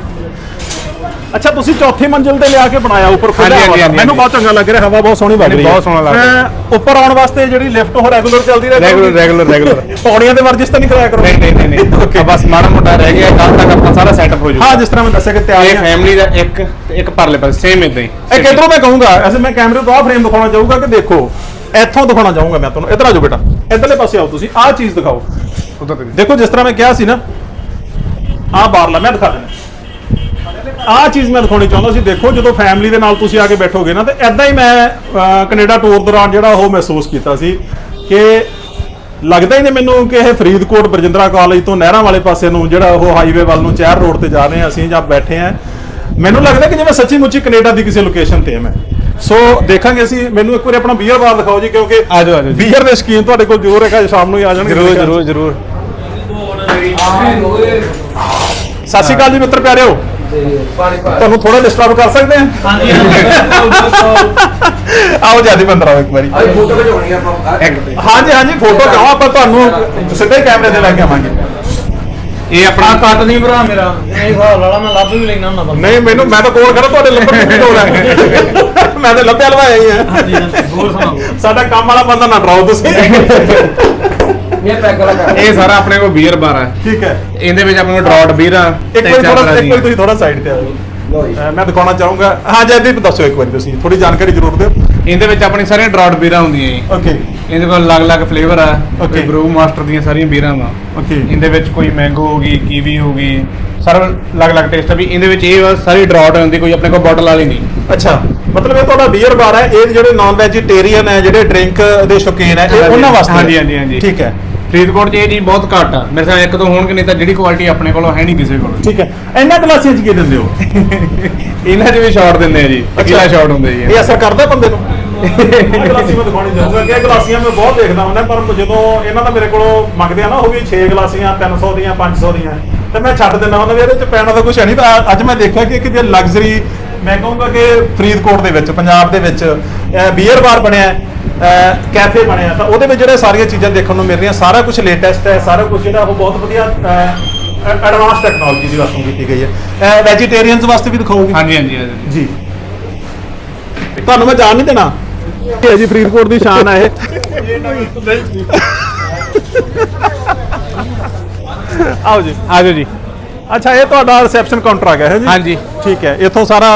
ਅੱਛਾ ਤੁਸੀਂ ਚੌਥੀ ਮੰਜ਼ਿਲ ਤੇ ਲਿਆ ਕੇ ਬਣਾਇਆ ਉੱਪਰ ਖੁੱਲਿਆ ਮੈਨੂੰ ਬਹੁਤ ਚੰਗਾ ਲੱਗ ਰਿਹਾ ਹਵਾ ਬਹੁਤ ਸੋਹਣੀ ਵੱਗ ਨਹੀਂ, ਰਹੀ ਹੈ। ਬਹੁਤ ਸੋਹਣਾ ਲੱਗ ਰਿਹਾ। ਉੱਪਰ ਆਉਣ ਵਾਸਤੇ ਜਿਹੜੀ ਲਿਫਟ ਉਹ ਰੈਗੂਲਰ ਚੱਲਦੀ ਰਹੇ Regular, regular, regular। ਪੌੜੀਆਂ ਤੇ ਵਰਜਿਸ਼ ਤਾਂ ਨਹੀਂ ਕਰਾਇਆ ਕਰੋ ਨਹੀਂ ਨਹੀਂ ਨਹੀਂ. ਆ ਬਸ ਮਾੜਾ ਮੋਟਾ ਰਹਿ ਗਿਆ ਕੱਲ ਤੱਕ ਆਪਣਾ ਸਾਰਾ ਸੈਟਅਪ ਹੋ ਜਾਊਗਾ। ਹਾਂ ਜਿਸ ਤਰ੍ਹਾਂ ਮੈਂ ਦੱਸਿਆ ਕਿ ਇਹ ਤਿਆਰੀਆਂ ਫੈਮਿਲੀ ਦਾ ਇੱਕ ਇੱਕ ਪਰਲੇ ਪਾਸੇ ਸੇਮ ਇਦਾਂ ਹੀ ਇਹ ਕਿਧਰੋਂ ਮੈਂ ਕਹੂੰਗਾ ਐਸੇ ਮੈਂ ਕੈਮਰੇ ਤੋਂ ਆਹ ਫਰੇਮ ਦਿਖਾਉਣਾ ਚਾਹੂੰਗਾ ਕਿ ਦੇਖੋ ਇੱਥੋਂ ਦਿਖਾਉਣਾ ਚਾਹੂੰਗਾ ਮੈਂ ਤੁਹਾਨੂੰ। ਇੱਧਰ ਆ ਜਾਓ ਬੇਟਾ ਇੱਧਰਲੇ ਪਾਸੇ ਆਓ ਤੁਸੀਂ ਆਹ ਚੀਜ਼ ਦਿਖਾਓ। ਦੇਖੋ ਜਿਸ ਤਰ੍ਹਾਂ ਮੈਂ ਕਿਹਾ ਸੀ ਨਾ ਆਹ ਬਾਰਲਾ ਮੈਂ ਦਿਖਾ ਦਿੰਦਾ। ਆਹ ਚੀਜ਼ ਮੈਂ ਦਿਖਾਉਣੀ ਚਾਹੁੰਦਾ ਸੀ ਦੇਖੋ ਜਦੋਂ ਫੈਮਿਲੀ ਦੇ ਨਾਲ ਤੁਸੀਂ ਆ ਕੇ ਬੈਠੋਗੇ ਨਾ ਤੇ ਐਦਾਂ ਹੀ ਮੈਂ ਕੈਨੇਡਾ ਟੂਰ ਦੌਰਾਨ ਜਿਹੜਾ ਉਹ ਮਹਿਸੂਸ ਕੀਤਾ ਸੀ ਕਿ ਲੱਗਦਾ ਹੀ ਨਹੀਂ ਮੈਨੂੰ ਕਿ ਇਹ ਫਰੀਦਕੋਟ ਬਰਜਿੰਦਰਾ ਕਾਲਜ ਤੋਂ ਨਹਿਰਾਂ ਵਾਲੇ ਪਾਸੇ ਨੂੰ ਜਿਹੜਾ ਉਹ ਹਾਈਵੇ ਵੱਲ ਨੂੰ ਚਹਿਰ ਰੋਡ ਤੇ ਜਾ ਰਹੇ ਹਾਂ ਅਸੀਂ ਜਾਂ ਬੈਠੇ ਹਾਂ। ਮੈਨੂੰ ਲੱਗਦਾ ਕਿ ਜਿਵੇਂ ਸੱਚੀ ਮੁੱਚੀ ਕੈਨੇਡਾ ਦੀ ਕਿਸੇ ਲੋਕੇਸ਼ਨ ਤੇ ਹਾਂ ਮੈਂ। ਸੋ ਦੇਖਾਂਗੇ ਅਸੀਂ ਮੈਨੂੰ ਇੱਕ ਵਾਰੀ ਆਪਣਾ ਬੀਅਰ ਬਾਰ ਦਿਖਾਓ ਜੀ ਕਿਉਂਕਿ ਆ ਜਾਓ, ਆ ਜਾਓ ਜੀ। ਬੀਅਰ ਦੇ ਸ਼ਕੀਨ ਤੁਹਾਡੇ ਕੋਲ ਜ਼ਰੂਰ ਹੈਗਾ ਸ਼ਾਮ ਨੂੰ ਹੀ ਆ ਜਾਣਗੇ। ਜਰੂਰ ਜਰੂਰ ਜਰੂਰ। ਸਤਿ ਸ਼੍ਰੀ ਅਕਾਲ ਜੀ ਮਿੱਤਰ ਪਿਆਰਿਓ। ਤੁਹਾਨੂੰ ਥੋੜਾ ਡਿਸਟਰਬ ਕਰ ਸਕਦੇ ਹਾਂ? ਹਾਂਜੀ ਆਓ ਜਿਆਦੀ ਬੰਦਰ ਇੱਕ ਵਾਰੀ। ਫੋਟੋ ਖਿਚਾਉਣੀ ਆਪਾਂ ਹਾਂਜੀ ਹਾਂਜੀ ਫੋਟੋ ਕਹਾਂ ਆਪਾਂ ਤੁਹਾਨੂੰ ਸਿੱਧੇ ਕੈਮਰੇ ਤੇ ਲੈ ਕੇ ਆਵਾਂਗੇ। ਇਹ ਆਪਣਾ ਕੱਟ ਨਹੀਂ ਭਰਾ ਮੇਰਾ। ਇਹ ਹਿਸਾਬ ਲਾਲਾ ਮੈਂ ਲੱਭ ਵੀ ਲੈਣਾ ਹੁੰਦਾ ਨਹੀਂ ਮੈਨੂੰ ਮੈਂ ਤਾਂ ਕੋਲ ਖੜਾ ਤੁਹਾਡੇ ਲੱਭਣ ਦੀ ਲੋੜ ਹੈ ਮੈਂ ਤਾਂ ਲੱਭਿਆ ਲਵਾਇਆ ਹੀ ਆ। ਹੋਰ ਸੁਣਾਓ। ਸਾਡਾ ਕੰਮ ਵਾਲਾ ਬੰਦਾ ਨਾ ਡਰਾਓ ਤੁਸੀਂ। ਇਹ ਪੈਗ ਵਾਲਾ ਕਰ ਇਹ ਸਾਰਾ ਆਪਣੇ ਕੋਲ ਬੀਅਰ ਬਾਰ ਹੈ ਠੀਕ ਹੈ। ਇਹਦੇ ਵਿੱਚ ਆਪਣੇ ਕੋਲ ਡਰਾਟ ਬੀਅਰਾਂ ਇੱਕ ਵਾਰੀ ਥੋੜਾ ਇੱਕ ਵਾਰੀ। ਤੁਸੀਂ ਥੋੜਾ ਸਾਈਡ ਤੇ ਆਓ ਅਹ ਮੈਂ ਦਿਖਾਉਣਾ ਚਾਹੂੰਗਾ। ਹਾਂ ਜੈਦੀਪ ਦੱਸੋ ਇੱਕ ਵਾਰੀ ਤੁਸੀਂ। ਥੋੜੀ ਜਾਣਕਾਰੀ ਜ਼ਰੂਰ ਦਿਓ। ਇਹਦੇ ਵਿੱਚ ਆਪਣੀ ਸਾਰੀਆਂ ਡਰਾਟ ਬੀਅਰਾਂ ਹੁੰਦੀਆਂ ਜੀ। ਓਕੇ ਇਹਦੇ ਕੋਲ ਅਲੱਗ-ਅਲੱਗ ਫਲੇਵਰ ਆ. ਕੋਈ ਬਰੂ ਮਾਸਟਰ ਦੀਆਂ ਸਾਰੀਆਂ ਬੀਅਰਾਂ ਵਾ। ਓਕੇ ਇਹਦੇ ਵਿੱਚ ਕੋਈ ਮੈਂਗੋ ਹੋ ਗਈ ਕੀਵੀ ਹੋ ਗਈ ਸਾਰਾ ਅਲੱਗ-ਅਲੱਗ ਟੇਸਟ ਆ ਵੀ। ਇਹਦੇ ਵਿੱਚ ਇਹ ਸਾਰੀ ਡਰਾਟ ਹੁੰਦੀ ਕੋਈ ਆਪਣੇ ਕੋਲ ਬੋਟਲ ਵਾਲੀ ਨਹੀਂ। ਅੱਛਾ। ਮਤਲਬ ਇਹ ਤੁਹਾਡਾ ਬੀਅਰ ਬਾਰ ਹੈ ਇਹ ਜਿਹੜੇ ਨਾਨ ਵੈਜੀਟੇਰੀਅਨ ਹੈ ਜਿਹੜੇ ਡਰਿੰਕ ਦੇ ਸ਼ੌਕੀਨ ਹੈ ਇਹ ਉਹਨਾਂ ਵਾਸਤੇ? ਹਾਂਜੀ। ਹਾਂਜੀ, ਹਾਂਜੀ। ਠੀਕ ਹੈ। ਫਰੀਦਕੋਟ 'ਚ ਇਹ ਚੀਜ਼ ਬਹੁਤ ਘੱਟ ਆ। ਮੇਰੇ ਸਾਹ ਇੱਕ ਦੋ ਹੋਣਗੇ ਨਹੀਂ ਤਾਂ ਜਿਹੜੀ ਕੁਆਲਿਟੀ ਆਪਣੇ ਕੋਲੋਂ ਹੈ ਨਹੀਂ ਕਿਸੇ ਕੋਲ। ਠੀਕ ਹੈ। ਇਹਨਾਂ ਗਲਾਸੀਆਂ 'ਚ ਕੀ ਦਿੰਦੇ ਹੋ? ਇਹਨਾਂ 'ਚ ਵੀ ਸ਼ਾਟ ਦਿੰਦੇ ਆ ਜੀ। ਅਗਲਾ ਸ਼ਾਟ ਹੁੰਦੇ ਜੀ। ਇਹ ਅਸਰ ਕਰਦਾ ਬੰਦੇ ਨੂੰ? ਮੈਂ ਦਿਖਾਉਣੀ ਕਿ ਗਲਾਸੀਆਂ ਮੈਂ ਬਹੁਤ ਦੇਖਦਾ ਹੁੰਦਾ ਪਰ ਜਦੋਂ ਇਹਨਾਂ ਦਾ ਮੇਰੇ ਕੋਲੋਂ ਮੰਗਦੇ ਆ ਨਾ ਉਹ ਵੀ 6 ਗਲਾਸੀਆਂ 300 ਦੀਆਂ 500 ਦੀਆਂ। ਤੇ ਮੈਂ ਛੱਡ ਦਿੰਦਾ ਉਹਨਾਂ ਵੀ ਇਹਦੇ ਚ ਪੈਣਾ ਤਾਂ ਕੁਝ ਹੈ ਨਹੀਂ। ਤਾਂ ਅੱਜ ਮੈਂ ਦੇਖਿਆ ਕਿ ਇੱਕ ਜੇ ਲਗਜ਼ਰੀ ਮੈਂ ਕਹੂੰਗਾ ਕਿ ਫਰੀਦਕੋਟ ਦੇ ਵਿੱਚ ਪੰਜਾਬ ਦੇ ਵਿੱਚ ਬੀਅਰ ਬਾਰ ਬਣਿਆ ਕੈਫੇ ਬਣਿਆ ਤਾਂ ਉਹਦੇ ਵਿੱਚ ਜਿਹੜੇ ਸਾਰੀਆਂ ਚੀਜ਼ਾਂ ਦੇਖਣ ਨੂੰ ਮਿਲ ਰਹੀਆਂ ਸਾਰਾ ਕੁਝ ਲੇਟੈਸਟ ਹੈ ਸਾਰਾ ਕੁਝ ਜਿਹੜਾ ਉਹ ਬਹੁਤ ਵਧੀਆ ਐਡਵਾਂਸ ਟੈਕਨੋਲੋਜੀ ਦੀ ਵਰਤੋਂ ਕੀਤੀ ਗਈ ਹੈ। ਵੈਜੀਟੇਰੀਅਨਸ ਵਾਸਤੇ ਵੀ ਦਿਖਾਓਗੇ ਹਾਂਜੀ ਹਾਂਜੀ। ਜੀ। ਤੁਹਾਨੂੰ ਮੈਂ ਜਾਣ ਨਹੀਂ ਦੇਣਾ? ਇਹ ਜੀ ਫਰੀਦਕੋਟ ਦੀ ਸ਼ਾਨ ਹੈ ਇਹ। ਆਓ ਜੀ ਆ ਜਾਓ ਜੀ। ਅੱਛਾ ਇਹ ਤੁਹਾਡਾ ਰਿਸੈਪਸ਼ਨ ਕਾਊਂਟਰ ਆ ਗਿਆ ਹੈ ਜੀ? ਹਾਂਜੀ। ਠੀਕ ਹੈ ਇੱਥੋਂ ਸਾਰਾ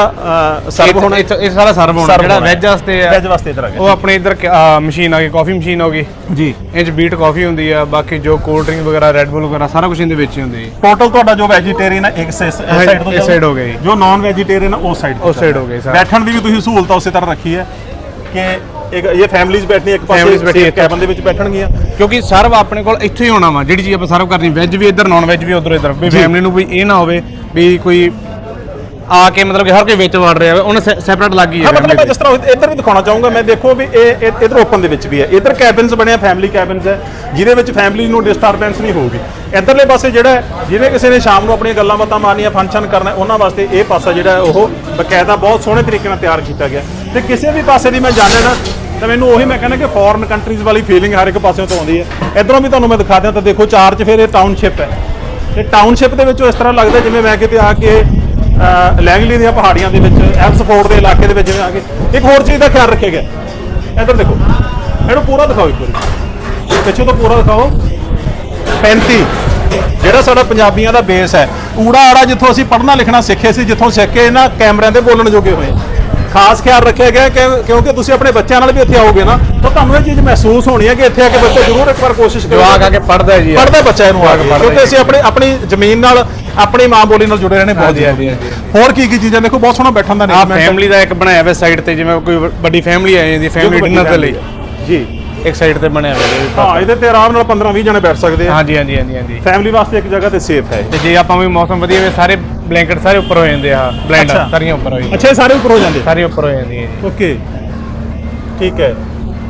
ਸਰਵ ਹੋਣਾ? ਇਹ ਇਹ ਸਾਰਾ ਸਰਵ ਹੋਣਾ ਜਿਹੜਾ। ਵੈਜ ਵਾਸਤੇ ਆ ਵੈਜ ਵਾਸਤੇ ਇਧਰ ਆ ਉਹ ਗਿਆ ਆਪਣੇ ਇਧਰ ਮਸ਼ੀਨ ਆ ਗਈ ਕਾਫੀ ਮਸ਼ੀਨ ਹੋ ਗਈ। ਜੀ। ਇਹ ਚ ਬੀਟ ਕਾਫੀ ਹੁੰਦੀ ਆ ਬਾਕੀ ਜੋ ਕੋਲਡ ਡਰਿੰਕ ਵਗੈਰਾ ਰੈਡ ਬੁੱਲ ਵਗੈਰਾ ਸਾਰਾ ਕੁਝ ਇਹਦੇ ਵਿੱਚ ਹੀ ਹੁੰਦਾ ਜੀ। ਟੋਟਲ ਤੁਹਾਡਾ ਜੋ ਵੈਜੀਟੇਰੀਅਨ ਹੈ ਇੱਕ ਸਾਈਡ ਤੋਂ ਇਸ side ਹੋ ਗਿਆ ਜੀ। ਨਾਨ ਵੈਜੀਟੇਰੀਅਨ ਉਸ ਸਾਈਡ ਉਸ side ਹੋ ਜੀ ਸਾਰਾ। ਬੈਠਣ ਦੀ ਵੀ ਤੁਸੀਂ ਸਹੂਲਤ ਉਸੇ ਤਰ੍ਹਾਂ ਰੱਖੀ ਹੈ ਕਿ ਇੱਕ ਇਹ ਫੈਮਿਲੀਜ਼ ਬੈਠਣੀ ਇੱਕ ਪਾਸੇ Families ਬੈਠੀ ਕੈਬਨ ਦੇ ਵਿੱਚ ਬੈਠਣਗੀਆਂ। ਕਿਉਂਕਿ ਸਰਵ ਆਪਣੇ ਕੋਲ ਇੱਥੇ ਹੀ ਹੋਣਾ ਵਾ ਜਿਹੜੀ ਚੀਜ਼ ਆਪਾਂ ਸਰਵ ਕਰਨੀ ਵੈਜ ਵੀ ਇੱਧਰ ਨਾਨ ਵੈਜ ਵੀ ਉਧਰ ਇੱਧਰ। ਵੀ। ਫੈਮਿਲੀ ਨੂੰ ਵੀ ਇਹ ਨਾ ਹੋਵੇ ਵੀ ਕੋਈ ਆ ਕੇ ਮਤਲਬ ਕਿ ਹਰ ਕੋਈ ਵਿੱਚ ਵੜ ਰਿਹਾ ਹੋਵੇ ਉਹਨੇ ਸੈਪਰੇਟ ਲੱਗ ਗਈ ਹਾਂ ਹੈ ਮਤਲਬ ਮੈਂ ਜਿਸ ਤਰ੍ਹਾਂ ਇੱਧਰ ਵੀ ਦਿਖਾਉਣਾ ਚਾਹੂੰਗਾ ਮੈਂ ਦੇਖੋ ਵੀ ਇਹ ਇਹ- ਇੱਧਰ ਓਪਨ ਦੇ ਵਿੱਚ ਵੀ ਹੈ। ਇੱਧਰ ਕੈਬਨਸ ਬਣਿਆ ਫੈਮਿਲੀ ਕੈਬਨਸ ਹੈ ਜਿਹਦੇ ਵਿੱਚ ਫੈਮਿਲੀ ਨੂੰ ਡਿਸਟਰਬੈਂਸ ਨਹੀਂ ਹੋਊਗੀ। ਇੱਧਰਲੇ ਪਾਸੇ ਜਿਹੜਾ ਹੈ, ਜਿਵੇਂ ਕਿਸੇ ਨੇ ਸ਼ਾਮ ਨੂੰ ਆਪਣੀਆਂ ਗੱਲਾਂ ਬਾਤਾਂ ਮਾਰਨੀਆਂ ਫੰਕਸ਼ਨ ਕਰਨਾ ਹੈ, ਉਹਨਾਂ ਵਾਸਤੇ ਇਹ ਪਾਸਾ ਜਿਹੜਾ ਹੈ ਉਹ ਬਕਾਇਦਾ ਬਹੁਤ ਸੋਹਣੇ ਤਰੀਕੇ ਨਾਲ ਤਿਆਰ ਕੀਤਾ ਗਿਆ। ਤੇ ਕਿਸੇ ਵੀ ਪਾਸੇ ਦੀ ਮੈਂ ਜਾਣਿਆ ਨਾ ਤਾਂ ਮੈਨੂੰ ਉਹੀ ਮੈਂ ਕਹਿੰਦਾ ਕਿ ਫੋਰਨ ਕੰਟਰੀਜ਼ ਵਾਲੀ ਫੀਲਿੰਗ ਹਰ ਇੱਕ ਪਾਸਿਓਂ ਤੋਂ ਆਉਂਦੀ ਹੈ। ਇੱਧਰੋਂ ਵੀ ਤੁਹਾਨੂੰ ਮੈਂ ਦਿਖਾ ਦਿਆਂ ਤਾਂ ਦੇਖੋ, ਚਾਰ 'ਚ ਫਿਰ ਇਹ ਟਾਊਨਸ਼ਿਪ ਹੈ। ਤੇ ਟਾਊਨਸ਼ਿਪ ਦੇ ਵਿੱਚੋਂ ਇਸ ਤਰ੍ਹਾਂ ਲੱਗਦਾ ਜਿਵੇਂ ਮੈਂ ਕਿਤੇ ਆ ਕੇ ਲੈਂਗਲੀ ਦੀਆਂ ਪਹਾੜੀਆਂ ਦੇ ਵਿੱਚ ਐਬਸਫੋਰਡ ਦੇ ਇਲਾਕੇ ਦੇ ਵਿੱਚ ਜਿਵੇਂ ਆ ਕੇ, ਇੱਕ ਹੋਰ ਚੀਜ਼ ਦਾ ਖਿਆਲ ਰੱਖਿਆ ਗਿਆ। ਇੱਧਰ ਦੇਖੋ, ਇਹਨੂੰ ਪੂਰਾ ਦਿਖਾਓ ਇੱਕ ਵਾਰੀ। ਪਿੱਛੇ ਤੋਂ ਪੂਰਾ ਦਿਖਾਓ। 35 ਜਿਹੜਾ ਸਾਡਾ ਪੰਜਾਬੀਆਂ ਦਾ ਬੇਸ ਹੈ। ਊੜਾ ਆੜਾ ਜਿੱਥੋਂ ਅਸੀਂ ਪੜ੍ਹਨਾ ਲਿਖਣਾ ਸਿੱਖੇ ਸੀ, ਜਿੱਥੋਂ ਸਿੱਖ ਕੇ ਇਹਨਾਂ ਕੈਮਰਿਆਂ ਤੇ ਬੋਲਣ ਜੋਗੇ ਹੋਏ। ਖਾਸ ਖਿਆਲ ਰੱਖਿਆ ਗਿਆ ਕਿ ਕਿਉਂਕਿ ਤੁਸੀਂ ਆਪਣੇ ਬੱਚਿਆਂ ਨਾਲ ਵੀ ਇੱਥੇ ਆਓਗੇ ਨਾ ਤਾਂ ਤੁਹਾਨੂੰ ਇਹ ਚੀਜ਼ ਮਹਿਸੂਸ ਹੋਣੀ ਹੈ ਕਿ ਇੱਥੇ ਆ ਕੇ ਬੱਚੇ ਜ਼ਰੂਰ ਇੱਕ ਵਾਰ ਕੋਸ਼ਿਸ਼ ਕਰੋ ਜਵਾਕ ਆ ਕੇ ਪੜਦਾ ਜੀ। ਪੜਦਾ ਬੱਚਾ ਇਹਨੂੰ ਆ ਕੇ ਕਿਉਂਕਿ ਅਸੀਂ ਆਪਣੇ ਆਪਣੀ ਜ਼ਮੀਨ ਨਾਲ ਆਪਣੀ ਮਾਂ ਬੋਲੀ ਨਾਲ ਜੁੜੇ ਰਹਿਣੇ ਬਹੁਤ ਜ਼ਰੂਰੀ ਹੈ। ਹੋਰ ਕੀ ਕੀ ਚੀਜ਼ਾਂ? ਦੇਖੋ ਬਹੁਤ ਸੋਹਣਾ ਬੈਠਣ ਦਾ ਆ arrangement ਹੈ। ਫੈਮਿਲੀ ਦਾ ਇੱਕ ਬਣਾਇਆ ਹੋਇਆ ਸਾਈਡ ਤੇ ਜਿਵੇਂ ਕੋਈ ਵੱਡੀ ਫੈਮਿਲੀ ਆ ਜਾਂਦੀ ਫੈਮਿਲੀ ਡਿਨਰ ਦੇ ਲਈ। ਜੀ ਇੱਕ ਸਾਈਡ ਤੇ ਬਣਿਆ ਹੋਇਆ ਹਾਂ ਇਹਦੇ ਤੇ ਆਰਾਮ ਨਾਲ 15 20 ਜਣੇ ਬੈਠ ਸਕਦੇ ਆ। ਹਾਂਜੀ ਹਾਂਜੀ ਹਾਂਜੀ ਹਾਂਜੀ। ਫੈਮਿਲੀ ਵਾਸਤੇ ਇੱਕ ਜਗ੍ਹਾ ਤੇ ਸੇਫ ਹੈ। ਤੇ ਜੇ ਆਪਾਂ ਵੀ ਮੌਸਮ ਵਧੀਆ ਹੋਵੇ ਸਾਰੇ ਬਲੈਂਕਟ ਸਾਰੇ ਉੱਪਰ ਹੋ ਜਾਂਦੇ ਆ ਬਲੈਂਡ ਅੱਛਾ। ਸਾਰੀਆਂ ਉੱਪਰ ਹੋ ਜਾਂਦੀਆਂ। ਅੱਛਾ ਇਹ ਸਾਰੇ ਉੱਪਰ ਹੋ ਜਾਂਦੇ? ਸਾਰੀਆਂ ਉੱਪਰ ਹੋ ਜਾਂਦੀਆਂ ਜੀ। ਓਕੇ। ਠੀਕ ਹੈ।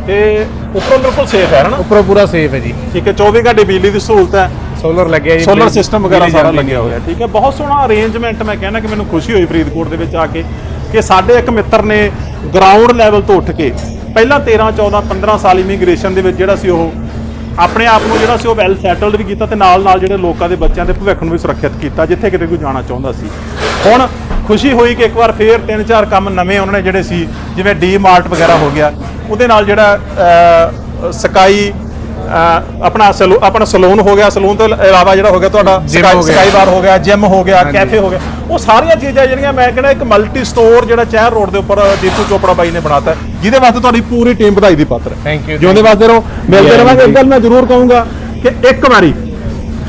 ਤੇ ਉੱਪਰੋਂ ਬਿਲਕੁਲ ਸੇਫ ਹੈ ਹਨਾ ਉੱਪਰੋਂ ਪੂਰਾ ਸੇਫ ਹੈ ਜੀ। ਠੀਕ ਹੈ 24 ਘੰਟੇ ਬਿਜਲੀ ਦੀ ਸਹੂਲਤ ਹੈ। ਸੋਲਰ ਲੱਗਿਆ ਜੀ ਸੋਲਰ ਸਿਸਟਮ ਵਗੈਰਾ ਸਾਰਾ ਲੱਗਿਆ ਹੋਇਆ ਠੀਕ ਹੈ। ਬਹੁਤ ਸੋਹਣਾ ਅਰੇਂਜਮੈਂਟ ਮੈਂ ਕਹਿੰਦਾ ਕਿ ਮੈਨੂੰ ਖੁਸ਼ੀ ਹੋਈ ਫਰੀਦਕੋਟ ਦੇ ਵਿੱਚ ਆ ਕੇ ਕਿ ਸਾਡੇ ਇੱਕ ਮਿੱਤਰ ਨੇ ਗਰਾਊਂਡ ਲੈਵਲ ਤੋਂ ਉੱਠ ਕੇ ਪਹਿਲਾਂ 13 14 15 ਸਾਲ ਇਮੀਗ੍ਰੇਸ਼ਨ ਦੇ ਵਿੱਚ ਜਿਹੜਾ ਸੀ ਉਹ ਆਪਣੇ ਆਪ ਨੂੰ ਜਿਹੜਾ ਸੀ ਉਹ ਵੈਲ ਸੈਟਲਡ ਵੀ ਕੀਤਾ ਤੇ ਨਾਲ ਨਾਲ ਜਿਹੜੇ ਲੋਕਾਂ ਦੇ ਬੱਚਿਆਂ ਦੇ ਭਵਿੱਖ ਨੂੰ ਵੀ ਸੁਰੱਖਿਅਤ ਕੀਤਾ, ਜਿੱਥੇ ਕਿਤੇ ਕੋਈ ਜਾਣਾ ਚਾਹੁੰਦਾ ਸੀ। ਹੁਣ ਖੁਸ਼ੀ ਹੋਈ ਕਿ ਇੱਕ ਵਾਰ ਫੇਰ ਤਿੰਨ ਚਾਰ ਕੰਮ ਨਵੇਂ ਉਹਨਾਂ ਨੇ ਜਿਹੜੇ ਸੀ, ਜਿਵੇਂ ਡੀ ਮਾਰਟ ਵਗੈਰਾ ਹੋ ਗਿਆ, ਉਹਦੇ ਨਾਲ ਜਿਹੜਾ ਸਕਾਈ ਆਪਣਾ ਆਪਣਾ ਸਲੂਨ ਹੋ ਗਿਆ ਸਲੂਨ ਤੋਂ ਇਲਾਵਾ ਜਿਹੜਾ ਹੋ ਗਿਆ ਤੁਹਾਡਾ ਸਕਾਈ ਬਾਰ ਹੋ ਗਿਆ ਜਿਮ ਹੋ ਗਿਆ। ਕੈਫੇ ਹੋ ਗਿਆ ਉਹ ਸਾਰੀਆਂ ਚੀਜ਼ਾਂ ਜਿਹੜੀਆਂ ਮੈਂ ਕਹਿੰਦਾ ਇੱਕ ਮਲਟੀ ਸਟੋਰ ਜਿਹੜਾ ਚਹਿਰ ਰੋਡ ਦੇ ਉੱਪਰ ਦੀਪੂ ਚੋਪੜਾ ਬਾਈ ਨੇ ਬਣਾਤਾ ਜਿਹਦੇ ਵਾਸਤੇ ਤੁਹਾਡੀ ਪੂਰੀ ਟੀਮ ਵਧਾਈ ਦੀ ਪਾਤਰ ਹੈ ਜਿਉਂਦੇ ਵਾਸਤੇ ਰਹੋ ਮਿਲਦੇ ਰਵਾਂਗੇ ਇੱਕ। ਗੱਲ ਮੈਂ ਜ਼ਰੂਰ ਕਹੂੰਗਾ ਕਿ ਇੱਕ ਵਾਰੀ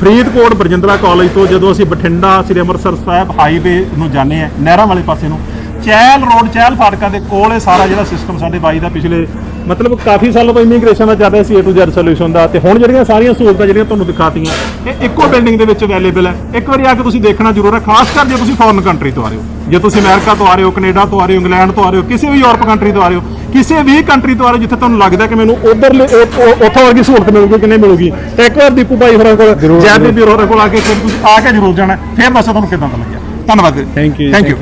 ਫਰੀਦਕੋਟ ਬਰਜਿੰਦਰਾ ਕਾਲਜ ਤੋਂ ਜਦੋਂ ਅਸੀਂ ਬਠਿੰਡਾ ਸ੍ਰੀ ਅੰਮ੍ਰਿਤਸਰ ਸਾਹਿਬ ਹਾਈਵੇ ਨੂੰ ਜਾਂਦੇ ਆ ਨਹਿਰਾਂ ਵਾਲੇ ਪਾਸੇ ਨੂੰ ਚਹਿਲ ਰੋਡ ਚਹਿਲ ਫਾਟਕਾਂ ਦੇ ਕੋਲ ਇਹ ਸਾਰਾ ਜਿਹੜਾ ਸਿਸਟਮ ਸਾਡੇ ਬਾਈ ਦਾ ਪਿਛਲੇ ਮਤਲਬ ਕਾਫੀ ਸਾਲਾਂ ਤੋਂ ਇਮੀਗ੍ਰੇਸ਼ਨ ਦਾ ਚੱਲ ਰਿਹਾ ਸੀ A to Z ਸੋਲੂਸ਼ਨ ਦਾ ਤੇ ਹੁਣ ਜਿਹੜੀਆਂ ਸਾਰੀਆਂ ਸਹੂਲਤਾਂ ਜਿਹੜੀਆਂ ਤੁਹਾਨੂੰ ਦਿਖਾਤੀਆਂ ਇਹ ਇੱਕੋ ਬਿਲਡਿੰਗ ਦੇ ਵਿੱਚ ਅਵੇਲੇਬਲ ਹੈ। ਇੱਕ ਵਾਰੀ ਆ ਕੇ ਤੁਸੀਂ ਦੇਖਣਾ ਜ਼ਰੂਰ ਹੈ ਖਾਸ ਕਰ ਜੇ ਤੁਸੀਂ ਫੋਰਨ ਕੰਟਰੀ ਤੋਂ ਆ ਰਹੇ ਹੋ। ਜੇ ਤੁਸੀਂ ਅਮਰੀਕਾ ਤੋਂ ਆ ਰਹੇ ਹੋ ਕੈਨੇਡਾ ਤੋਂ ਆ ਰਹੇ ਹੋ ਇੰਗਲੈਂਡ ਤੋਂ ਆ ਰਹੇ ਹੋ ਕਿਸੇ ਵੀ ਯੂਰਪ ਕੰਟਰੀ ਤੋਂ ਆ ਰਹੇ ਹੋ ਕਿਸੇ ਵੀ ਕੰਟਰੀ ਤੋਂ ਆ ਰਹੇ ਹੋ ਜਿੱਥੇ ਤੁਹਾਨੂੰ ਲੱਗਦਾ ਕਿ ਮੈਨੂੰ ਉਧਰਲੇ ਉੱਥੋਂ ਵਰਗੀ ਸਹੂਲਤ ਮਿਲੂਗੀ ਕਿ ਨਹੀਂ ਮਿਲੂਗੀ ਤਾਂ ਇੱਕ ਵਾਰ ਦੀਪੂ ਭਾਈ ਹੋਰਾਂ ਕੋਲ ਜੈਪੀ ਹੋਰਾਂ ਕੋਲ ਆ ਕੇ ਤੁਸੀਂ ਆ ਕੇ ਜ਼ਰੂਰ ਜਾਣਾ ਫਿਰ ਦੱਸੋ ਤੁਹਾਨੂੰ ਕਿਦਾਂ ਦਾ ਲੱਗਿਆ? ਧੰਨਵਾਦ Thank you, ਥੈਂਕ ਯੂ